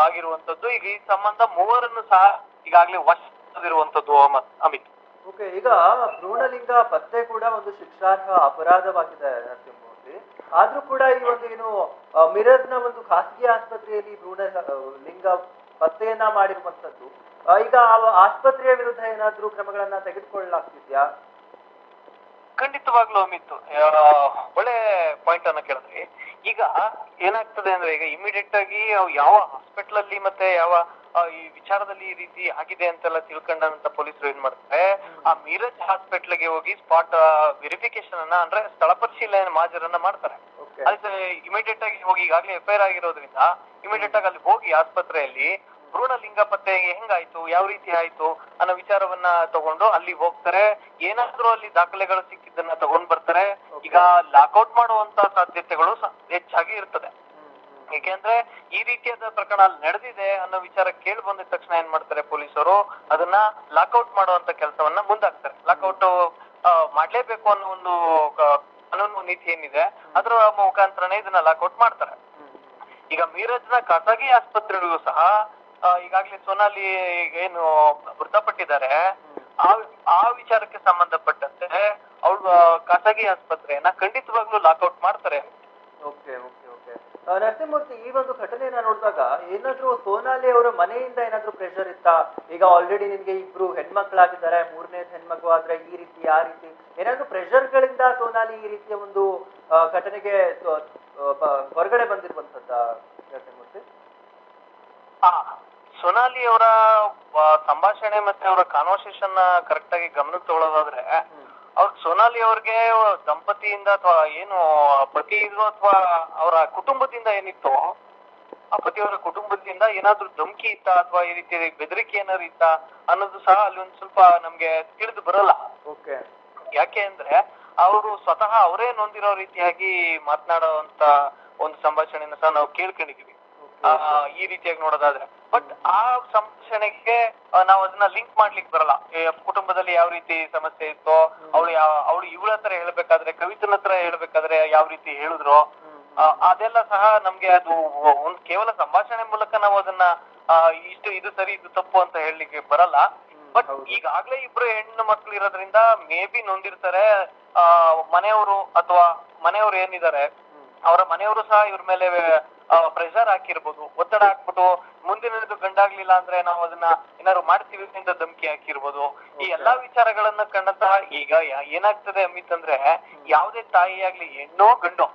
ಆಗಿರುವಂತದ್ದು ಈಗ ಈ ಸಂಬಂಧ ಮೂವರನ್ನು ಸಹ ಈಗಾಗಲೇ ವಶದಿರುವಂತದ್ದು ಅಮಿತ್. ಓಕೆ ಈಗ ಭ್ರೂಣಲಿಂಗ ಪತ್ತೆ ಕೂಡ ಒಂದು ಶಿಕ್ಷಾರ್ಹ ಅಪರಾಧವಾಗಿದೆ ನರಸಿಂಹಮೂರ್ತಿ ಆದ್ರೂ ಕೂಡ ಈ ಒಂದು ಏನು ಮಿರತ್ನ ಒಂದು ಖಾಸಗಿ ಆಸ್ಪತ್ರೆಯಲ್ಲಿ ಭ್ರೂಣ ಲಿಂಗ ಪತ್ತೆಯನ್ನ ಮಾಡಿರುವಂತದ್ದು ಈಗ ಆಸ್ಪತ್ರೆಯ ವಿರುದ್ಧ ಏನಾದ್ರೂ ಕ್ರಮಗಳನ್ನ ತೆಗೆದುಕೊಳ್ಳಲಾಗ್ತಿದ್ಯಾ? ಖಂಡಿತವಾಗ್ಲೂ ಅಮಿತ್ ಒಳ್ಳೆ ಪಾಯಿಂಟ್ ಅನ್ನ ಕೇಳಿದ್ರಿ. ಈಗ ಏನಾಗ್ತದೆ ಅಂದ್ರೆ ಈಗ ಇಮಿಡಿಯೇಟ್ ಆಗಿ ಯಾವ ಹಾಸ್ಪಿಟಲ್ ಅಲ್ಲಿ ಮತ್ತೆ ಯಾವ ಈ ವಿಚಾರದಲ್ಲಿ ಈ ರೀತಿ ಆಗಿದೆ ಅಂತೆಲ್ಲ ತಿಳ್ಕೊಂಡಂತ ಪೊಲೀಸರು ಏನ್ ಮಾಡ್ತಾರೆ? ಆ ಮೀರಜ್ ಹಾಸ್ಪಿಟಲ್ಗೆ ಹೋಗಿ ಸ್ಪಾಟ್ ವೆರಿಫಿಕೇಶನ್ ಅನ್ನ ಅಂದ್ರೆ ಸ್ಥಳ ಪರಿಶೀಲನೆ ಮಾಜರನ್ನ ಮಾಡ್ತಾರೆ. ಅದಕ್ಕೆ ಇಮಿಡಿಯೇಟ್ ಆಗಿ ಹೋಗಿ ಈಗಾಗಲೇ ಎಫ್ ಐ ಆರ್ ಆಗಿರೋದ್ರಿಂದ ಇಮಿಡಿಯೇಟ್ ಆಗಿ ಅಲ್ಲಿ ಹೋಗಿ ಆಸ್ಪತ್ರೆಯಲ್ಲಿ ಭ್ರೂಣ ಲಿಂಗ ಪತ್ತೆ ಹೆಂಗಾಯ್ತು? ಯಾವ ರೀತಿ ಆಯ್ತು ಅನ್ನೋ ವಿಚಾರವನ್ನ ತಗೊಂಡು ಅಲ್ಲಿ ಹೋಗ್ತಾರೆ. ಏನಾದ್ರೂ ಅಲ್ಲಿ ದಾಖಲೆಗಳು ಸಿಕ್ಕಿದ್ದನ್ನ ತಗೊಂಡ್ ಬರ್ತಾರೆ. ಈಗ ಲಾಕ್ಔಟ್ ಮಾಡುವಂತ ಸಾಧ್ಯತೆಗಳು ಹೆಚ್ಚಾಗಿ ಇರ್ತದೆ. ಏಕೆಂದ್ರೆ ಈ ರೀತಿಯಾದ ಪ್ರಕರಣ ಅಲ್ಲಿ ನಡೆದಿದೆ ಅನ್ನೋ ವಿಚಾರ ಕೇಳಿ ಬಂದ ತಕ್ಷಣ ಏನ್ ಮಾಡ್ತಾರೆ ಪೊಲೀಸರು? ಅದನ್ನ ಲಾಕ್ಔಟ್ ಮಾಡುವಂತ ಕೆಲಸವನ್ನ ಮುಂದಾಗ್ತಾರೆ. ಲಾಕ್ಔಟ್ ಮಾಡ್ಲೇಬೇಕು ಅನ್ನೋ ಒಂದು ಕಾನೂನು ನೀತಿ ಏನಿದೆ ಅದರ ಮುಖಾಂತರನೇ ಇದನ್ನ ಲಾಕ್ಔಟ್ ಮಾಡ್ತಾರೆ. ಈಗ ಮೀರಜ್ನ ಖಾಸಗಿ ಆಸ್ಪತ್ರೆಗಳಿಗೂ ಸಹ ಈಗಾಗ್ಲೇ ಸೋನಾಲಿ ಏನು ಮೃತಪಟ್ಟಿದ್ದಾರೆ. ಆ ಆ ವಿಚಾರಕ್ಕೆ ಸಂಬಂಧಪಟ್ಟಂತೆ ಅವಳು ಖಾಸಗಿ ಆಸ್ಪತ್ರೆಯನ್ನ ಖಂಡಿತವಾಗ್ಲೂ ಲಾಕ್ಔಟ್ ಮಾಡ್ತಾರೆ. Okay okay okay. ನರಸಿಂಹಮೂರ್ತಿ ಈ ಒಂದು ಘಟನೆಯನ್ನ ನೋಡಿದಾಗ ಏನಾದ್ರೂ ಸೋನಾಲಿ ಅವರ ಮನೆಯಿಂದ ಏನಾದ್ರೂ ಪ್ರೆಷರ್ ಇತ್ತಾ? ಈಗ ಆಲ್ರೆಡಿ ನಿನ್ಗೆ ಇಬ್ರು ಹೆಣ್ಮಕ್ಳಾಗಿದ್ದಾರೆ ಮೂರನೇ ಹೆಣ್ಮಕ್ಳು ಆದ್ರೆ ಈ ರೀತಿ ಆ ರೀತಿ. ಏನಾದ್ರೂ ಪ್ರೆಷರ್ಗಳಿಂದ ಸೋನಾಲಿ ಈ ರೀತಿಯ ಒಂದು ಘಟನೆಗೆ ಹೊರಗಡೆ ಬಂದಿರುವಂತದ್ದ ನರಸಿಂಹಮೂರ್ತಿ? ಆ ಸೋನಾಲಿ ಅವರ ಸಂಭಾಷಣೆ ಮತ್ತೆ ಅವರ ಕಾನ್ವರ್ಸೇಷನ್ ಕರೆಕ್ಟ್ ಆಗಿ ಗಮನಕ್ಕೆ ತಗೊಳ್ಳೋದಾದ್ರೆ ಅವ್ರ ಸೋನಾಲಿ ಅವ್ರಿಗೆ ದಂಪತಿಯಿಂದ ಅಥವಾ ಏನು ಪತಿ ಇದ್ರು ಅಥವಾ ಅವರ ಕುಟುಂಬದಿಂದ ಏನಿತ್ತು ಆ ಪತಿಯವರ ಕುಟುಂಬದಿಂದ ಏನಾದ್ರೂ ಧಮಕಿ ಇತ್ತ ಅಥವಾ ಈ ರೀತಿ ಬೆದರಿಕೆ ಏನಾದ್ರು ಇತ್ತ ಅನ್ನೋದು ಸಹ ಅಲ್ಲಿ ಒಂದ್ ಸ್ವಲ್ಪ ನಮ್ಗೆ ತಿಳಿದು ಬರಲ್ಲ. ಯಾಕೆ ಅಂದ್ರೆ ಅವರು ಸ್ವತಃ ಅವರೇ ನೊಂದಿರೋ ರೀತಿಯಾಗಿ ಮಾತನಾಡುವಂತ ಒಂದು ಸಂಭಾಷಣೆನ ಸಹ ನಾವು ಕೇಳ್ಕೊಂಡಿದೀವಿ. ಆ, ಈ ರೀತಿಯಾಗಿ ನೋಡೋದಾದ್ರೆ. ಬಟ್ ಆ ಸಂಭಾಷಣೆಗೆ ಆ, ನಾವು ಅದನ್ನ ಲಿಂಕ್ ಮಾಡ್ಲಿಕ್ಕೆ ಬರಲ್ಲ. ಕುಟುಂಬದಲ್ಲಿ ಯಾವ ರೀತಿ ಸಮಸ್ಯೆ ಇತ್ತೋ ಅವಳು ಯಾವ ಅವಳು ಇವಳ ಹತ್ರ ಹೇಳ್ಬೇಕಾದ್ರೆ ಕವಿತನ ಹತ್ರ ಹೇಳ್ಬೇಕಾದ್ರೆ ಯಾವ ರೀತಿ ಹೇಳಿದ್ರು ಅದೆಲ್ಲ ಸಹ ನಮ್ಗೆ ಅದು ಒಂದ್ ಕೇವಲ ಸಂಭಾಷಣೆ ಮೂಲಕ ನಾವು ಅದನ್ನ ಇಷ್ಟು ಇದು ಸರಿ ಇದು ತಪ್ಪು ಅಂತ ಹೇಳಲಿಕ್ಕೆ ಬರಲ್ಲ. ಬಟ್ ಈಗಾಗ್ಲೇ ಇಬ್ರು ಹೆಣ್ಣು ಮಕ್ಳು ಇರೋದ್ರಿಂದ ಮೇ ಬಿ ನೊಂದಿರ್ತಾರೆ. ಆ ಮನೆಯವರು ಅಥವಾ ಮನೆಯವರು ಏನಿದ್ದಾರೆ ಅವರ ಮನೆಯವರು ಸಹ ಇವ್ರ ಮೇಲೆ ಪ್ರೆಷರ್ ಹಾಕಿರ್ಬೋದು ಒತ್ತಡ ಹಾಕ್ಬಿಟ್ಟು ಮುಂದಿನದು ಗಂಡಾಗ್ಲಿಲ್ಲ ಅಂದ್ರೆ ನಾವು ಅದನ್ನ ಏನಾದ್ರು ಮಾಡ್ತೀವಿ ಅಂತ ಧಮಕಿ ಹಾಕಿರ್ಬೋದು. ಈ ಎಲ್ಲಾ ವಿಚಾರಗಳನ್ನ ಕಂಡಂತಹ ಈಗ ಏನಾಗ್ತದೆ ಅಮಿತ್ ಅಂದ್ರೆ ಯಾವುದೇ ತಾಯಿ ಆಗ್ಲಿ ಹೆಣ್ಣೋ ಗಂಡೋ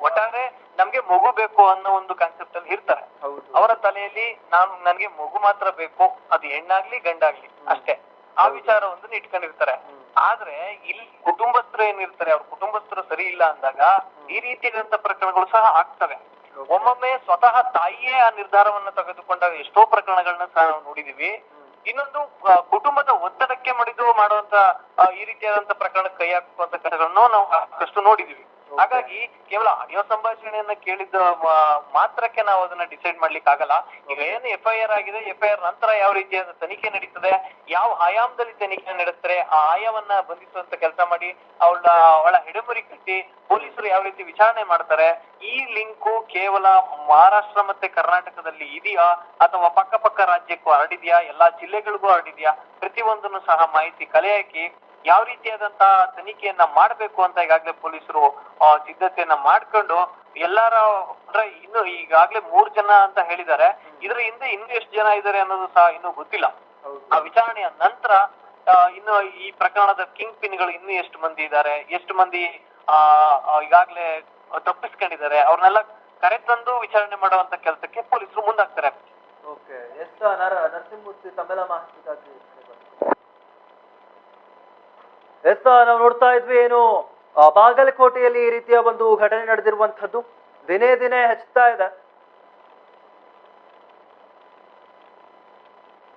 ಒಟ್ಟಾರೆ ನಮ್ಗೆ ಮಗು ಬೇಕು ಅನ್ನೋ ಒಂದು ಕಾನ್ಸೆಪ್ಟ್ ಅಲ್ಲಿ ಇರ್ತಾರೆ. ಅವರ ತಲೆಯಲ್ಲಿ ನಾನು ನನ್ಗೆ ಮಗು ಮಾತ್ರ ಬೇಕು ಅದು ಹೆಣ್ಣಾಗ್ಲಿ ಗಂಡಾಗ್ಲಿ ಅಷ್ಟೇ. ಆ ವಿಚಾರವೊಂದನ್ನ ಇಟ್ಕೊಂಡಿರ್ತಾರೆ. ಆದ್ರೆ ಇಲ್ಲಿ ಕುಟುಂಬಸ್ಥರು ಏನಿರ್ತಾರೆ ಅವ್ರ ಕುಟುಂಬಸ್ಥರು ಸರಿ ಇಲ್ಲ ಅಂದಾಗ ಈ ರೀತಿಯಾದಂತ ಪ್ರಕರಣಗಳು ಸಹ ಆಗ್ತವೆ. ಒಮ್ಮೊಮ್ಮೆ ಸ್ವತಃ ತಾಯಿಯೇ ಆ ನಿರ್ಧಾರವನ್ನ ತೆಗೆದುಕೊಂಡಾಗ ಎಷ್ಟೋ ಪ್ರಕರಣಗಳನ್ನ ಸಹ ನಾವು ನೋಡಿದೀವಿ. ಇನ್ನೊಂದು ಕುಟುಂಬದ ಒತ್ತಡಕ್ಕೆ ಮಡಿದು ಮಾಡುವಂತ ಈ ರೀತಿಯಾದಂತ ಪ್ರಕರಣಕ್ಕೆ ಕೈ ಹಾಕುವಂತ ಕಥೆಗಳನ್ನು ನಾವು ಸಾಕಷ್ಟು ನೋಡಿದೀವಿ. ಹಾಗಾಗಿ ಕೇವಲ ಆಡಿಯೋ ಸಂಭಾಷಣೆಯನ್ನ ಕೇಳಿದ ಮಾತ್ರಕ್ಕೆ ನಾವು ಅದನ್ನ ಡಿಸೈಡ್ ಮಾಡ್ಲಿಕ್ಕೆ ಆಗಲ್ಲ ಈಗ ಏನು ಎಫ್ ಐ ಆರ್ ಆಗಿದೆ ಎಫ್ ಐ ಆರ್ ನಂತರ ಯಾವ ರೀತಿಯಾದ ತನಿಖೆ ನಡೀತದೆ ಯಾವ ಆಯಾಮದಲ್ಲಿ ತನಿಖೆ ನಡೆಸ್ತಾರೆ ಆ ಆಯಾಮನ್ನ ಬಂಧಿಸುವಂತ ಕೆಲಸ ಮಾಡಿ ಅವಳ ಅವಳ ಹೆಡೆಮುರಿ ಕಟ್ಟಿ ಪೊಲೀಸರು ಯಾವ ರೀತಿ ವಿಚಾರಣೆ ಮಾಡ್ತಾರೆ ಈ ಲಿಂಕು ಕೇವಲ ಮಹಾರಾಷ್ಟ್ರ ಮತ್ತೆ ಕರ್ನಾಟಕದಲ್ಲಿ ಇದೆಯಾ ಅಥವಾ ಪಕ್ಕ ಪಕ್ಕ ರಾಜ್ಯಕ್ಕೂ ಹರಡಿದ್ಯಾ ಎಲ್ಲಾ ಜಿಲ್ಲೆಗಳಿಗೂ ಹರಡಿದ್ಯಾ ಪ್ರತಿಯೊಂದನ್ನು ಸಹ ಮಾಹಿತಿ ಕಲೆ ಹಾಕಿ ಯಾವ ರೀತಿಯಾದಂತಹ ತನಿಖೆಯನ್ನ ಮಾಡ್ಬೇಕು ಅಂತ ಈಗಾಗಲೇ ಪೊಲೀಸರು ಸಿದ್ಧತೆಯನ್ನ ಮಾಡ್ಕೊಂಡು ಎಲ್ಲಾರ ಅಂದ್ರೆ ಇನ್ನು ಈಗಾಗ್ಲೇ ಮೂರ್ ಜನ ಅಂತ ಹೇಳಿದ್ದಾರೆ. ಇದ್ರ ಹಿಂದೆ ಇನ್ನು ಎಷ್ಟು ಜನ ಇದ್ದಾರೆ ಅನ್ನೋದು ಸಹ ಇನ್ನು ಗೊತ್ತಿಲ್ಲ. ಆ ವಿಚಾರಣೆಯ ನಂತರ ಇನ್ನು ಈ ಪ್ರಕರಣದ ಕಿಂಗ್ ಪಿನ್ಗಳು ಇನ್ನು ಎಷ್ಟು ಮಂದಿ ಇದ್ದಾರೆ ಎಷ್ಟು ಮಂದಿ ಆ ಈಗಾಗಲೇ ತಪ್ಪಿಸ್ಕೊಂಡಿದ್ದಾರೆ ಅವ್ರನ್ನೆಲ್ಲ ಕರೆತಂದು ವಿಚಾರಣೆ ಮಾಡುವಂತ ಕೆಲಸಕ್ಕೆ ಪೊಲೀಸರು ಮುಂದಾಗ್ತಾರೆ. ಓಕೆ. ಎಷ್ಟು ನರ ನರಸಿಂಹಮೂರ್ತಿ ತಮ್ಮೆಲ್ಲ ಮಾಹಿತಿಗಾಗಿ ಎಸ್ ನಾವು ನೋಡ್ತಾ ಇದ್ವಿ ಏನು? ಬಾಗಲಕೋಟೆಯಲ್ಲಿ ಈ ರೀತಿಯ ಒಂದು ಘಟನೆ ನಡೆದಿರುವಂತದ್ದು ದಿನೇ ದಿನೇ ಹೆಚ್ಚುತ್ತಾ ಇದೆ.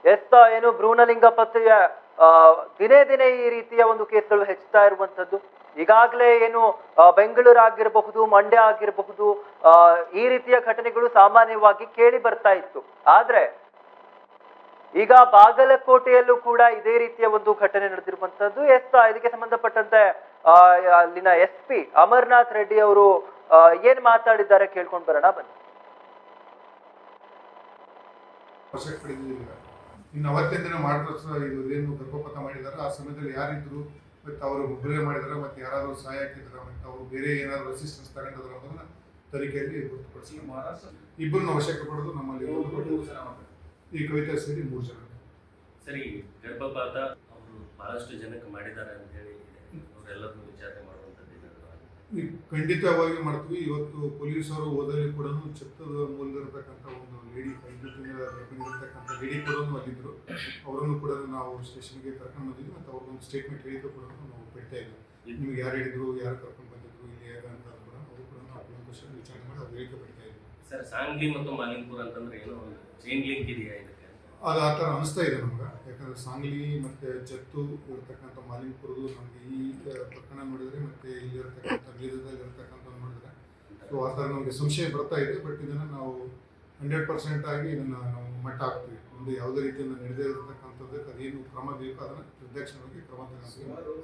ಎಸ್ತ ಏನು ಭ್ರೂಣಲಿಂಗ ಪತ್ರೆಯ ದಿನೇ ದಿನೇ ಈ ರೀತಿಯ ಒಂದು ಕೇಸ್ಗಳು ಹೆಚ್ಚುತ್ತಾ ಇರುವಂತದ್ದು ಈಗಾಗಲೇ ಏನು ಬೆಂಗಳೂರು ಆಗಿರಬಹುದು ಮಂಡ್ಯ ಆಗಿರಬಹುದು ಈ ರೀತಿಯ ಘಟನೆಗಳು ಸಾಮಾನ್ಯವಾಗಿ ಕೇಳಿ ಬರ್ತಾ ಇತ್ತು. ಆದ್ರೆ ಈಗ ಬಾಗಲಕೋಟೆಯಲ್ಲೂ ಕೂಡ ಇದೇ ರೀತಿಯ ಒಂದು ಘಟನೆ ನಡೆದಿರುವಂತದ್ದು ಎಸ್ ಇದಕ್ಕೆ ಸಂಬಂಧಪಟ್ಟಂತೆ ಅಲ್ಲಿನ ಎಸ್ ಪಿ ಅಮರ್ನಾಥ್ ರೆಡ್ಡಿ ಅವರು ಏನ್ ಮಾತಾಡಿದ್ದಾರೆ ಕೇಳ್ಕೊಂಡು ಬರೋಣ, ಬನ್ನಿ. ಇನ್ನು ಅವತ್ತಿನ ದಿನ ಮಾರ್ಗದರ್ಶನ ಇದು ಏನು ಗರ್ಭಪಾತ ಮಾಡಿದಾರೆ, ಆ ಸಮಯದಲ್ಲಿ ಯಾರಿದ್ರು ಮತ್ತೆ ಅವರು ಒಬ್ಬರೇ ಮಾಡಿದಾರೆ, ಮತ್ತೆ ಯಾರಾದರೂ ಸಹಾಯ ಹಾಕಿದ್ರೆ ಮತ್ತೆ ಅವರು ಬೇರೆ ಏನಾದರೂ ಅಸಿಸ್ಟೆನ್ಸ್ ತಗೊಂಡಿದ್ರು ಅನ್ನೋದನ್ನ ತನಿಖೆಯಲ್ಲಿ ಗೊತ್ತುಪಡಿಸಿ ಇಬ್ಬರನ್ನ ವಶಕ್ಕೆ ಪಡೆದು ನಮ್ಮಲ್ಲಿ ಈ ಕವಿತಾ ಸೇರಿ ಮೂರು ಜನ. ಸರಿ ಗರ್ಭಪಾತ ಅವರು ಬಹಳಷ್ಟು ಜನಕ್ಕೆ ಮಾಡಿದ್ದಾರೆ ಅಂತ ಹೇಳಿ ಅವರೆಲ್ಲರೂ ವಿಚಾರಣೆ ಮಾಡುವಂಥದ್ದು ಖಂಡಿತವಾಗಿ ಮಾಡ್ತೀವಿ. ಇವತ್ತು ಪೊಲೀಸರು ಓದಲ್ಲಿ ಕೂಡ ಛತ್ತದ ಮೂಲದಲ್ಲಿರ್ತಕ್ಕಂಥ ಒಂದು ಲೇಡಿ ಗರ್ಭಿಣಿರ್ತಕ್ಕಂಥ ಲೇಡಿ ಕೂಡ ಅಲ್ಲಿದ್ದರು. ಅವರನ್ನು ಕೂಡ ನಾವು ಸ್ಟೇಷನ್ಗೆ ಕರ್ಕೊಂಡು ಬಂದಿದ್ವಿ ಮತ್ತು ಅವ್ರಿಗೊಂದು ಸ್ಟೇಟ್ಮೆಂಟ್ ಹೇಳಿದ್ರು ಕೂಡ ನಾವು ಬಿಡ್ತಾ ಇದ್ವಿ. ನಿಮ್ಗೆ ಯಾರು ಹೇಳಿದ್ರು ಯಾರು ಕರ್ಕೊಂಡು ಬಂದಿದ್ರು ಇಲ್ಲಿ ಹೇಗೆ ಅಂತ ಕೂಡ ಅವರು ಕೂಡ ನಾವು ವಿಚಾರ ವಿಚಾರಣೆ ಮಾಡಿ ಅವ್ರು ಹೇಳಿಕೆ ಸರ್ ಸಾಂಗ್ಲಿ ಮತ್ತು ಮಾಲಿಂಗ್ಪುರ್ ಅಂತಂದ್ರೆ ಏನೋ ಒಂದು ಚೈನ್ ಲಿಂಕ್ ಇದೆಯಾ ಇದಕ್ಕೆ ಅದು ಆ ಥರ ಅನಿಸ್ತಾ ಇದೆ ನಮ್ಗೆ. ಯಾಕಂದ್ರೆ ಸಾಂಗ್ಲಿ ಮತ್ತು ಜತ್ತು ಇರ್ತಕ್ಕಂಥ ಮಾಲಿಂಗ್ಪುರದು ನಮಗೆ ಈ ಪ್ರಕರಣ ನೋಡಿದ್ರೆ ಮತ್ತೆ ಇಲ್ಲಿರ್ತಕ್ಕಂಥ ಬೀದರ್ದಲ್ಲಿ ಇರ್ತಕ್ಕಂಥ ನೋಡಿದ್ರೆ. ಸೊ ಆ ಥರ ನಮಗೆ ಸಂಶಯ ಬರ್ತಾ ಇದೆ. ಬಟ್ ಇದನ್ನು ನಾವು ಹಂಡ್ರೆಡ್ ಪರ್ಸೆಂಟ್ ಆಗಿ ಇದನ್ನು ನಾವು ಮಟ್ಟ ಹಾಕ್ತೀವಿ. ಒಂದು ಯಾವುದೇ ರೀತಿಯಿಂದ ನಡೆದೇ ಇರತಕ್ಕಂಥದ್ದು ಅದೇನು ಕ್ರಮ ಬೇಕು ಅದನ್ನು ನಿರ್ದಕ್ಷಿಣವಾಗಿ ಕ್ರಮ ತಗೊಂಡು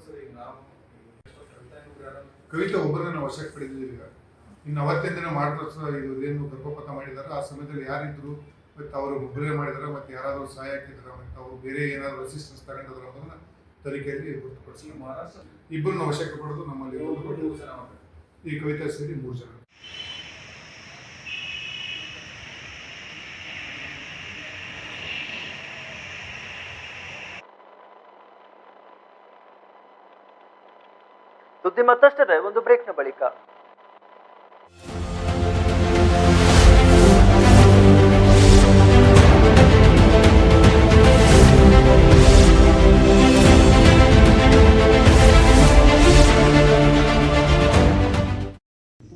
ಕವಿತಾ ಒಬ್ಬರನ್ನ ನಾವು ವಶಕ್ಕೆ ಪಡೆದಿದ್ದೀವಿ ಈಗ. ಇನ್ನು ಅವತ್ತಿನ ದಿನ ಇವರೇನು ಇದು ಏನು ಗರ್ಭಪಾತ ಮಾಡಿದಾರೆ ಆ ಸಮಯದಲ್ಲಿ ಯಾರಿದ್ರು ಮತ್ತು ಅವರು ಒಬ್ಬರೇ ಮಾಡಿದಾರೆ ಮತ್ತು ಯಾರಾದರೂ ಸಹಾಯಕ್ಕಿದ್ದಾರೆ ಮತ್ತು ಅವರು ಬೇರೆ ಏನಾದರೂ ಅಸಿಸ್ಟೆನ್ಸ್ ತಗೊಂಡಿದ್ರು ಅನ್ನೋದನ್ನ ತನಿಖೆಯಲ್ಲಿ ಗೊತ್ತುಪಡಿಸಿ ಇಬ್ಬರನ್ನ ವಶಕ್ಕೆ ಪಡೆದು ನಮ್ಮಲ್ಲಿ ಈ ಕವಿತಾ ಸೇರಿ ಮೂರು ಜನ. ಸುದ್ದಿ ಮತ್ತಷ್ಟಿದೆ ಒಂದು ಬ್ರೇಕ್ನ ಬಳಿಕ.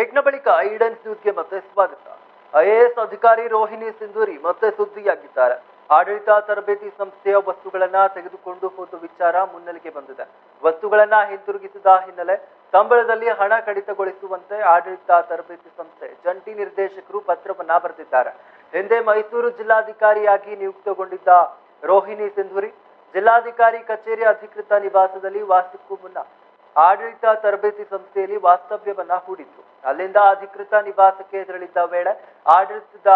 ಬ್ರೇಕ್ನ ಬಳಿಕ ಈಡನ್ ನ್ಯೂಸ್ಗೆ ಮತ್ತೆ ಸ್ವಾಗತ. ಐಎಎಸ್ ಅಧಿಕಾರಿ ರೋಹಿಣಿ ಸಿಂಧೂರಿ ಮತ್ತೆ ಸುದ್ದಿಯಾಗಿದ್ದಾರೆ. ಆಡಳಿತ ತರಬೇತಿ ಸಂಸ್ಥೆಯ ವಸ್ತುಗಳನ್ನ ತೆಗೆದುಕೊಂಡು ಹೋದ ವಿಚಾರ ಮುನ್ನೆಲೆಗೆ ಬಂದಿದೆ. ವಸ್ತುಗಳನ್ನ ಹಿಂತಿರುಗಿಸಿದ ಹಿನ್ನೆಲೆ ಸಂಬಳದಲ್ಲಿ ಹಣ ಕಡಿತಗೊಳಿಸುವಂತೆ ಆಡಳಿತ ತರಬೇತಿ ಸಂಸ್ಥೆ ಜಂಟಿ ನಿರ್ದೇಶಕರು ಪತ್ರವನ್ನ ಬರೆದಿದ್ದಾರೆ. ಹಿಂದೆ ಮೈಸೂರು ಜಿಲ್ಲಾಧಿಕಾರಿಯಾಗಿ ನಿಯುಕ್ತಗೊಂಡಿದ್ದ ರೋಹಿಣಿ ಸಿಂಧೂರಿ, ಜಿಲ್ಲಾಧಿಕಾರಿ ಕಚೇರಿ ಅಧಿಕೃತ ನಿವಾಸದಲ್ಲಿ ವಾಸಕ್ಕೂ ಮುನ್ನ ಆಡಳಿತ ತರಬೇತಿ ಸಂಸ್ಥೆಯಲ್ಲಿ ವಾಸ್ತವ್ಯವನ್ನ ಹೂಡಿದ್ರು ಅಲ್ಲಿಂದ ಅಧಿಕೃತ ನಿವಾಸಕ್ಕೆ ತೆರಳಿದ್ದ ವೇಳೆ ಆಡಳಿತದ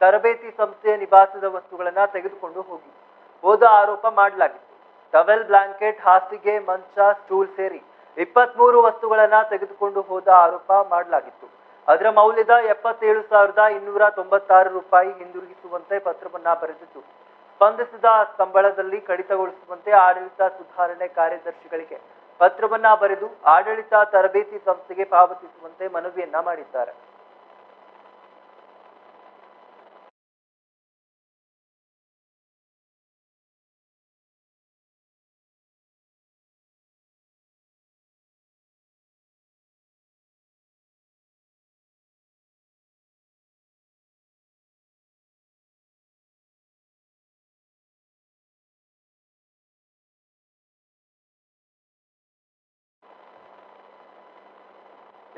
ತರಬೇತಿ ಸಂಸ್ಥೆಯ ನಿವಾಸದ ವಸ್ತುಗಳನ್ನ ತೆಗೆದುಕೊಂಡು ಹೋಗಿ. ಹೋದ ಆರೋಪ ಮಾಡಲಾಗಿತ್ತು. ಟವೆಲ್, ಬ್ಲಾಂಕೆಟ್, ಹಾಸಿಗೆ, ಮಂಚ, ಸ್ಟೂಲ್ ಸೇರಿ ಇಪ್ಪತ್ತ್ ಮೂರು ವಸ್ತುಗಳನ್ನ ತೆಗೆದುಕೊಂಡು ಹೋದ ಆರೋಪ ಮಾಡಲಾಗಿತ್ತು. ಅದರ ಮೌಲ್ಯದ ಎಪ್ಪತ್ತೇಳು ಸಾವಿರದ ಇನ್ನೂರ ತೊಂಬತ್ತಾರು ರೂಪಾಯಿ ಹಿಂದಿರುಗಿಸುವಂತೆ ಪತ್ರವನ್ನ ಬರೆದಿತ್ತು. ಸ್ಪಂದಿಸಿದ ಸಂಬಳದಲ್ಲಿ ಕಡಿತಗೊಳಿಸುವಂತೆ ಆಡಳಿತ ಸುಧಾರಣೆ ಕಾರ್ಯದರ್ಶಿಗಳಿಗೆ ಪತ್ರವನ್ನ ಬರೆದು ಆಡಳಿತ ತರಬೇತಿ ಸಂಸ್ಥೆಗೆ ಪಾವತಿಸುವಂತೆ ಮನವಿಯನ್ನ ಮಾಡಿದ್ದಾರೆ.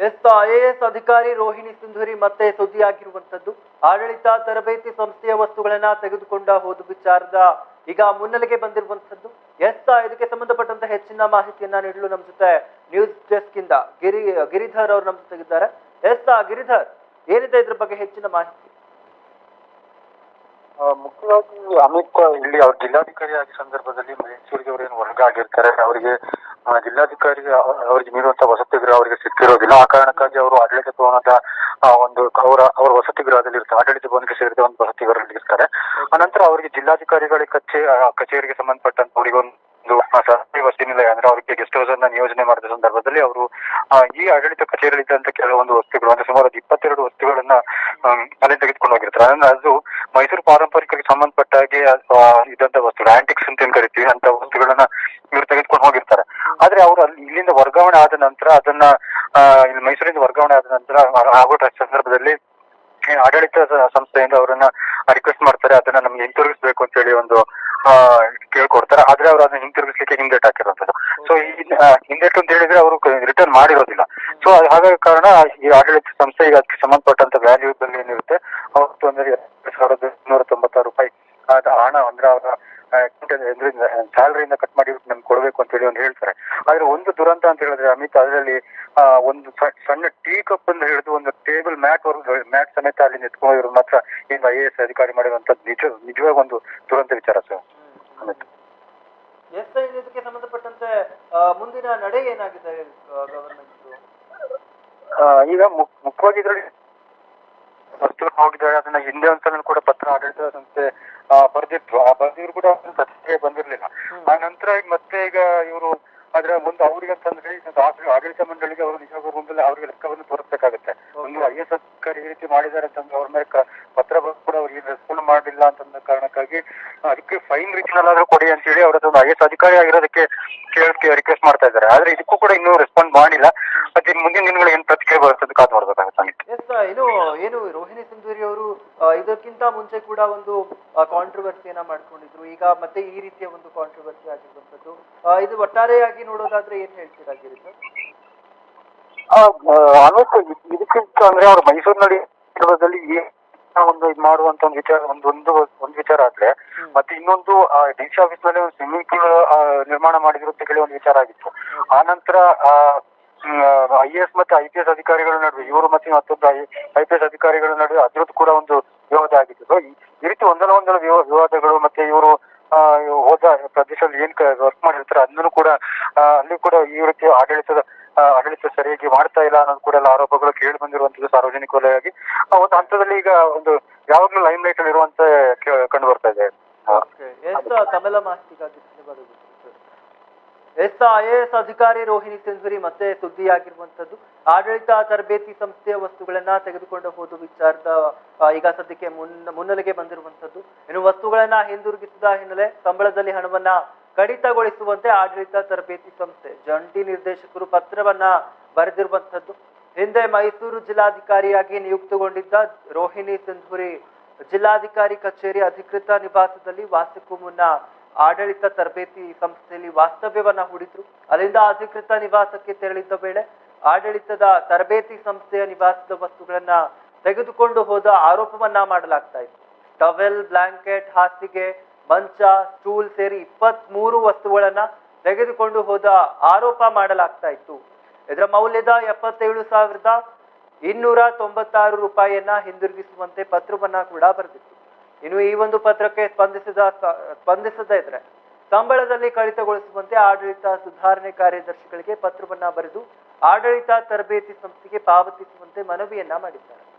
ಎಸ್ ಐಎಎಸ್ ಅಧಿಕಾರಿ ರೋಹಿಣಿ ಸಿಂಧೂರಿ ಮತ್ತೆ ಸುದ್ದಿಯಾಗಿರುವಂತದ್ದು ಆಡಳಿತ, ತರಬೇತಿ ಸಂಸ್ಥೆಯ ವಸ್ತುಗಳನ್ನ ತೆಗೆದುಕೊಂಡ ಹೋದ ವಿಚಾರದ ಈಗ ಮುನ್ನೆಲೆಗೆ ಬಂದಿರುವಂತದ್ದು ಎಸ್ ಇದಕ್ಕೆ ಸಂಬಂಧಪಟ್ಟಂತ ಹೆಚ್ಚಿನ ಮಾಹಿತಿಯನ್ನ ನೀಡಲು ನಮ್ಮ ಜೊತೆ ನ್ಯೂಸ್ ಡೆಸ್ಕ್ ಇಂದ ಗಿರಿ, ಗಿರಿಧರ್ ಅವರು ನಮ್ಮ ಜೊತೆಗಿದ್ದಾರೆ. ಎಸ್ ಗಿರಿಧರ್, ಏನಿದೆ ಇದ್ರ ಬಗ್ಗೆ ಹೆಚ್ಚಿನ ಮಾಹಿತಿ? ಮುಖ್ಯವಾಗಿ ಅಮಿತ್ ಇಲ್ಲಿ ಅವ್ರ ಜಿಲ್ಲಾಧಿಕಾರಿ ಆಗಿ ಸಂದರ್ಭದಲ್ಲಿ ಮೈಸೂರಿಗೆ ಅವ್ರು ಏನು ವರ್ಗ ಆಗಿರ್ತಾರೆ ಅವರಿಗೆ ಜಿಲ್ಲಾಧಿಕಾರಿ ಅವ- ಅವರಿಗೆ ನೀಡುವಂತ ವಸತಿ ಗೃಹ ಅವರಿಗೆ ಸಿಕ್ಕಿರೋದಿಲ್ಲ. ಆ ಕಾರಣಕ್ಕಾಗಿ ಅವರು ಆಡಳಿತ ಭವನದ ಒಂದು ಅವರ ಅವರ ವಸತಿ ಗೃಹದಲ್ಲಿ ಇರ್ತಾರೆ, ಆಡಳಿತ ಭವನಕ್ಕೆ ಸೇರಿದ ಒಂದು ವಸತಿ ಗೃಹದಲ್ಲಿ ಇರ್ತಾರೆ. ಅನಂತರ ಅವರಿಗೆ ಜಿಲ್ಲಾಧಿಕಾರಿಗಳ ಕಚೇ ಕಚೇರಿಗೆ ಸಂಬಂಧಪಟ್ಟಂತ ಅವರಿಗೆ ಒಂದು ಆ, ಸರ್ಕಾರಿ ವಸತಿ ನಿಲಯ ಅಂದ್ರೆ ಅವರಿಗೆ ಗೆಸ್ಟ್ ಹೌಸ್ ಅನ್ನ ನಿಯೋಜನೆ ಮಾಡಿದ ಸಂದರ್ಭದಲ್ಲಿ ಅವರು ಈ ಆಡಳಿತ ಕಚೇರಿಯಲ್ಲಿದ್ದಂತ ಕೆಲವೊಂದು ವಸ್ತುಗಳು ಅಂದ್ರೆ ಸುಮಾರು ಒಂದು ಇಪ್ಪತ್ತೆರಡು ವಸ್ತುಗಳನ್ನ ಅಲ್ಲಿ ತೆಗೆದುಕೊಂಡು ಹೋಗಿರ್ತಾರೆ. ಅಂದ್ರೆ ಅದು ಮೈಸೂರು ಪಾರಂಪರಿಕಕ್ಕೆ ಸಂಬಂಧಪಟ್ಟ ಹಾಗೆ ಇದ್ದಂತ ವಸ್ತುಗಳು ಆಂಟಿಕ್ಸ್ ಅಂತ ಏನ್ ಕರಿತೀವಿ ಅಂತ ವಸ್ತುಗಳನ್ನ ಇವ್ರು ತೆಗೆದುಕೊಂಡು ಹೋಗಿರ್ತಾರೆ. ಆದ್ರೆ ಅವರು ಅಲ್ಲಿ ಇಲ್ಲಿಂದ ವರ್ಗಾವಣೆ ಆದ ನಂತರ ಅದನ್ನ ಇಲ್ಲಿ ಮೈಸೂರಿಂದ ವರ್ಗಾವಣೆ ಆದ ನಂತರ ಆಗೋ ಸಂದರ್ಭದಲ್ಲಿ ಆಡಳಿತ ಸಂಸ್ಥೆಯಿಂದ ಅವರನ್ನ ರಿಕ್ವೆಸ್ಟ್ ಮಾಡ್ತಾರೆ, ಅದನ್ನ ನಮ್ಗೆ ಹಿಂತಿರುಗಿಸ್ಬೇಕು ಅಂತ ಹೇಳಿ ಒಂದು ಕೇಳ್ಕೊಡ್ತಾರೆ. ಆದ್ರೆ ಅವ್ರು ಅದನ್ನ ಹಿಂತಿರುಗಿಸ್ಲಿಕ್ಕೆ ಹಿಂದೇಟ್ ಹಾಕಿರೋದು. ಸೊ ಈ ಹಿಂದೇಟ್ ಅಂತ ಹೇಳಿದ್ರೆ ಅವರು ರಿಟರ್ನ್ ಮಾಡಿರೋದಿಲ್ಲ. ಸೊ ಹಾಗಾಗಿ ಕಾರಣ ಈ ಆಡಳಿತ ಸಂಸ್ಥೆ ಈಗ ಅದಕ್ಕೆ ಸಂಬಂಧಪಟ್ಟಂತ ವ್ಯಾಲ್ಯೂ ಬೆಲೆ ಏನಿರುತ್ತೆ, ಅವತ್ತು ಅಂದ್ರೆ ಎರಡ್ ಸಾವಿರದ ಇನ್ನೂರ ತೊಂಬತ್ತಾರು ರೂಪಾಯಿ ಹಣ ಅಂದ್ರೆ ಅವರ ಸ್ಯಾಲರಿಯಿಂದ ಕಟ್ ಮಾಡಿ ನಮ್ಗೆ ಕೊಡ್ಬೇಕು ಅಂತ ಹೇಳಿ ಒಂದು ಹೇಳ್ತಾರೆ. ಆದ್ರೆ ಒಂದು ದುರಂತ ಅಂತ ಹೇಳಿದ್ರೆ ಅಮಿತ್, ಅದರಲ್ಲಿ ಒಂದು ಸಣ್ಣ ಟೀ ಕಪ್ ಅಂತ ಹಿಡಿದು ಒಂದು ಟೇಬಲ್ ಮ್ಯಾಟ್ ಮ್ಯಾಟ್ ಸಮೇತ ಅಲ್ಲಿ ನಿಂತ್ಕೊಂಡಿರೋ ಮಾತ್ರ ಏನು ಐ ಎ ಎಸ್ ಅಧಿಕಾರಿ ಮಾಡಿರುವಂತದ್ದು ನಿಜ ನಿಜವಾಗ ಒಂದು ದುರಂತ ವಿಚಾರ ಸರ್. ಅಮಿತ್ ಎಸ್ ಐ ಇದಕ್ಕೆ ಸಂಬಂಧಪಟ್ಟಂತೆ ಮುಂದಿನ ನಡೆ ಏನಾಗಿದೆ ಈಗ ಮುಖ್- ಮುಖ್ಯವಾಗಿ ಇದರಲ್ಲಿ ವಸ್ತು ಹೋಗಿದ್ದಾರೆ ಅದನ್ನ ಹಿಂದೆ ಒಂದ್ಸಲ ಕೂಡ ಪತ್ರ ಆಡಳಿತ ಸಂಸ್ಥೆ ಬರ್ದಿತ್ತು ಆ ಬರ್ದಿದ್ರು ಕೂಡ ಪ್ರತಿಕ್ರಿಯೆ ಬಂದಿರ್ಲಿಲ್ಲ. ಆ ನಂತರ ಈಗ ಮತ್ತೆ ಈಗ ಇವರು ಅದ್ರ ಮುಂದೆ ಅವ್ರಿಗೆ ಅಂತಂದ್ರೆ ಆಡಳಿತ ಮಂಡಳಿಗೆ ಅವರು ನಿಜವಾಗ್ಲೂ ಮುಂದೆ ಅವ್ರಿಗೆ ಲೆಕ್ಕವನ್ನು ತೋರಿಸಬೇಕಾಗುತ್ತೆ. ಒಂದು ಐ ಎಸ್ ಅಧಿಕಾರಿ ಈ ರೀತಿ ಮಾಡಿದ್ದಾರೆ ಅಂತಂದ್ರೆ ಅವ್ರ ಮೇಲೆ ಪತ್ರ ಕೂಡ ಅವ್ರಿಗೆ ರೆಸ್ಪಾಂಡ್ ಮಾಡಿಲ್ಲ ಅಂತಂದ ಕಾರಣಕ್ಕಾಗಿ ಅದಕ್ಕೆ ಫೈನ್ ರೀತಿನಲ್ಲಿ ಆದ್ರೂ ಕೊಡಿ ಅಂತ ಹೇಳಿ ಅವ್ರದ್ದು ಒಂದು ಐ ಎಸ್ ಅಧಿಕಾರಿ ಆಗಿರೋದಕ್ಕೆ ಕೇಳಕ್ಕೆ ರಿಕ್ವೆಸ್ಟ್ ಮಾಡ್ತಾ ಇದ್ದಾರೆ. ಆದ್ರೆ ಇದಕ್ಕೂ ಕೂಡ ಇನ್ನೂ ರೆಸ್ಪಾಂಡ್ ಮಾಡಿಲ್ಲ. ಮತ್ತೆ ಮುಂದಿನ ದಿನಗಳು ಏನ್ ಪ್ರತಿಕ್ರಿಯೆ ಬರುತ್ತದೆ ಕಾದು ನೋಡ್ಬೇಕಾಗುತ್ತೆ ಏನು ಏನು ರೋಹಿಣಿ ಸಿಂಧೂರಿ ಅವರು ಇದಕ್ಕಿಂತ ಮುಂಚೆ ಕೂಡ ಒಂದು ಕಾಂಟ್ರವರ್ಸಿಯನ್ನ ಮಾಡ್ಕೊಂಡಿದ್ರು. ಈಗ ಮತ್ತೆ ಈ ರೀತಿಯ ಒಂದು ಕಾಂಟ್ರವರ್ಸಿ ಆಗಿರುವಂತದ್ದು ಇದು ಒಟ್ಟಾರೆಯಾಗಿ ನೋಡೋದಾದ್ರೆ ಏನ್ ಹೇಳ್ತೀರಾ ಗಿರಿಜಾ ಇದಕ್ಕಿಂತ ಅಂದ್ರೆ ಅವ್ರು ಮೈಸೂರಿನಲ್ಲಿ ಏನ್ ಒಂದು ಇದು ಮಾಡುವಂತ ಒಂದು ವಿಚಾರ ಒಂದು ಒಂದು ಒಂದು ವಿಚಾರ ಆದ್ರೆ ಮತ್ತೆ ಇನ್ನೊಂದು ಡಿ ಸಿ ಆಫೀಸ್ನಲ್ಲಿ ಒಂದು ಸ್ವಿಮ್ಮಿಂಗ್ ಪೂಲ್ ನಿರ್ಮಾಣ ಮಾಡಿದ್ರು ಅಂತ ಹೇಳಿ ಒಂದು ವಿಚಾರ ಆಗಿತ್ತು. ಆ ನಂತರ ಐ ಎಸ್ ಮತ್ತೆ ಐ ಪಿ ಎಸ್ ಅಧಿಕಾರಿಗಳ ನಡುವೆ ಇವರು ಮತ್ತೆ ಮತ್ತೊಬ್ಬ ಐ ಪಿ ಎಸ್ ಅಧಿಕಾರಿಗಳ ನಡುವೆ ಅದ್ರದ್ದು ಕೂಡ ಒಂದು ವಿವಾದ ಆಗಿತ್ತು. ಸೊ ಈ ರೀತಿ ಒಂದಲ್ಲ ಒಂದಲ್ಲ ವಿವಾದಗಳು ಮತ್ತೆ ಇವರು ಹೋದ ಪ್ರದೇಶದಲ್ಲಿ ಏನ್ ವರ್ಕ್ ಮಾಡಿರ್ತಾರೆ ಅದನ್ನು ಕೂಡ ಅಲ್ಲಿ ಕೂಡ ಈ ರೀತಿ ಆಡಳಿತದ ಆಡಳಿತ ಸರಿಯಾಗಿ ಮಾಡ್ತಾ ಇಲ್ಲ ಅನ್ನೋದು ಕೂಡ ಎಲ್ಲ ಆರೋಪಗಳು ಕೇಳಿ ಬಂದಿರುವಂತದ್ದು ಸಾರ್ವಜನಿಕ ವಲಯವಾಗಿ. ಒಂದು ಹಂತದಲ್ಲಿ ಈಗ ಒಂದು ಯಾವಾಗ್ಲೂ ಲೈಮ್ ಲೈಟ್ ಅಲ್ಲಿ ಇರುವಂತ ಕಂಡು ಬರ್ತಾ ಇದೆ ಆ, ಓಕೆ ಎಸ್ ತಮಿಳ ಮಾಹಿತಿಗಾಗಿ ಧನ್ಯವಾದಗಳು sir. S I A S ಅಧಿಕಾರಿ ರೋಹಿಣಿ ಚಂದ್ರಿ ಮತ್ತೆ ಸುದ್ದಿಯಾಗಿರುವಂತದ್ದು ಆಡಳಿತ ತರಬೇತಿ ಸಂಸ್ಥೆಯ ವಸ್ತುಗಳನ್ನ ತೆಗೆದುಕೊಂಡು ಹೋದ ವಿಚಾರದ ಈಗ ಸದ್ಯಕ್ಕೆ ಮುನ್ನ ಮುನ್ನೆಲೆಗೆ ಬಂದಿರುವಂತದ್ದು ಇನ್ನು ವಸ್ತುಗಳನ್ನ ಹಿಂದಿರುಗಿಸಿದ ಹಿನ್ನೆಲೆ ಸಂಬಳದಲ್ಲಿ ಹಣವನ್ನ ಕಡಿತಗೊಳಿಸುವಂತೆ ಆಡಳಿತ ತರಬೇತಿ ಸಂಸ್ಥೆ, ಜಂಟಿ ನಿರ್ದೇಶಕರು ಪತ್ರವನ್ನ ಬರೆದಿರುವಂತದ್ದು ಹಿಂದೆ ಮೈಸೂರು ಜಿಲ್ಲಾಧಿಕಾರಿಯಾಗಿ ನಿಯುಕ್ತಗೊಂಡಿದ್ದ ರೋಹಿಣಿ ಸಿಂಧೂರಿ ಜಿಲ್ಲಾಧಿಕಾರಿ ಕಚೇರಿ ಅಧಿಕೃತ ನಿವಾಸದಲ್ಲಿ ವಾಸಕ್ಕೂ ಮುನ್ನ ಆಡಳಿತ ತರಬೇತಿ ಸಂಸ್ಥೆಯಲ್ಲಿ ವಾಸ್ತವ್ಯವನ್ನ ಹೂಡಿದ್ರು. ಅಲ್ಲಿಂದ ಅಧಿಕೃತ ನಿವಾಸಕ್ಕೆ ತೆರಳಿದ್ದ ವೇಳೆ ಆಡಳಿತದ ತರಬೇತಿ ಸಂಸ್ಥೆಯ ನಿವಾಸದ ವಸ್ತುಗಳನ್ನ ತೆಗೆದುಕೊಂಡು ಹೋದ ಆರೋಪವನ್ನ ಮಾಡಲಾಗ್ತಾ ಇತ್ತು. ಟವೆಲ್, ಬ್ಲಾಂಕೆಟ್, ಹಾಸಿಗೆ, ಮಂಚ, ಸ್ಟೂಲ್ ಸೇರಿ ಇಪ್ಪತ್ತ್ ಮೂರು ವಸ್ತುಗಳನ್ನ ತೆಗೆದುಕೊಂಡು ಹೋದ ಆರೋಪ ಮಾಡಲಾಗ್ತಾ ಇತ್ತು. ಇದರ ಮೌಲ್ಯದ ಎಪ್ಪತ್ತೇಳು ಸಾವಿರದ ಇನ್ನೂರ ತೊಂಬತ್ತಾರು ರೂಪಾಯಿಯನ್ನ ಹಿಂದಿರುಗಿಸುವಂತೆ ಪತ್ರವನ್ನ ಕೂಡ ಬರೆದಿತ್ತು. ಇನ್ನು ಈ ಒಂದು ಪತ್ರಕ್ಕೆ ಸ್ಪಂದಿಸಿದ ಸ್ಪಂದಿಸದೇ ಇದ್ರೆ ಸಂಬಳದಲ್ಲಿ ಕಡಿತಗೊಳಿಸುವಂತೆ ಆಡಳಿತ ಸುಧಾರಣೆ ಕಾರ್ಯದರ್ಶಿಗಳಿಗೆ ಪತ್ರವನ್ನ ಬರೆದು ಆಡಳಿತ ತರಬೇತಿ ಸಂಸ್ಥೆಗೆ ಪಾವತಿಸುವಂತೆ ಮನವಿಯನ್ನ ಮಾಡಿದ್ದಾರೆ.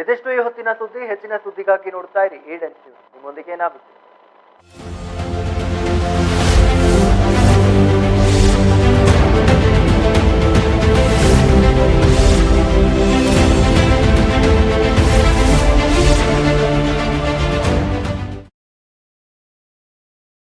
ಇದಿಷ್ಟು ಈ ಹೊತ್ತಿನ ಸುದ್ದಿ ಹೆಚ್ಚಿನ ಸುದ್ದಿಗಾಗಿ ನೋಡ್ತಾ ಇರಿ. ನ್ಯೂಸ್ ನಿಮ್ಮೊಂದಿಗೆ ನಾವಿದ್ದೀವಿ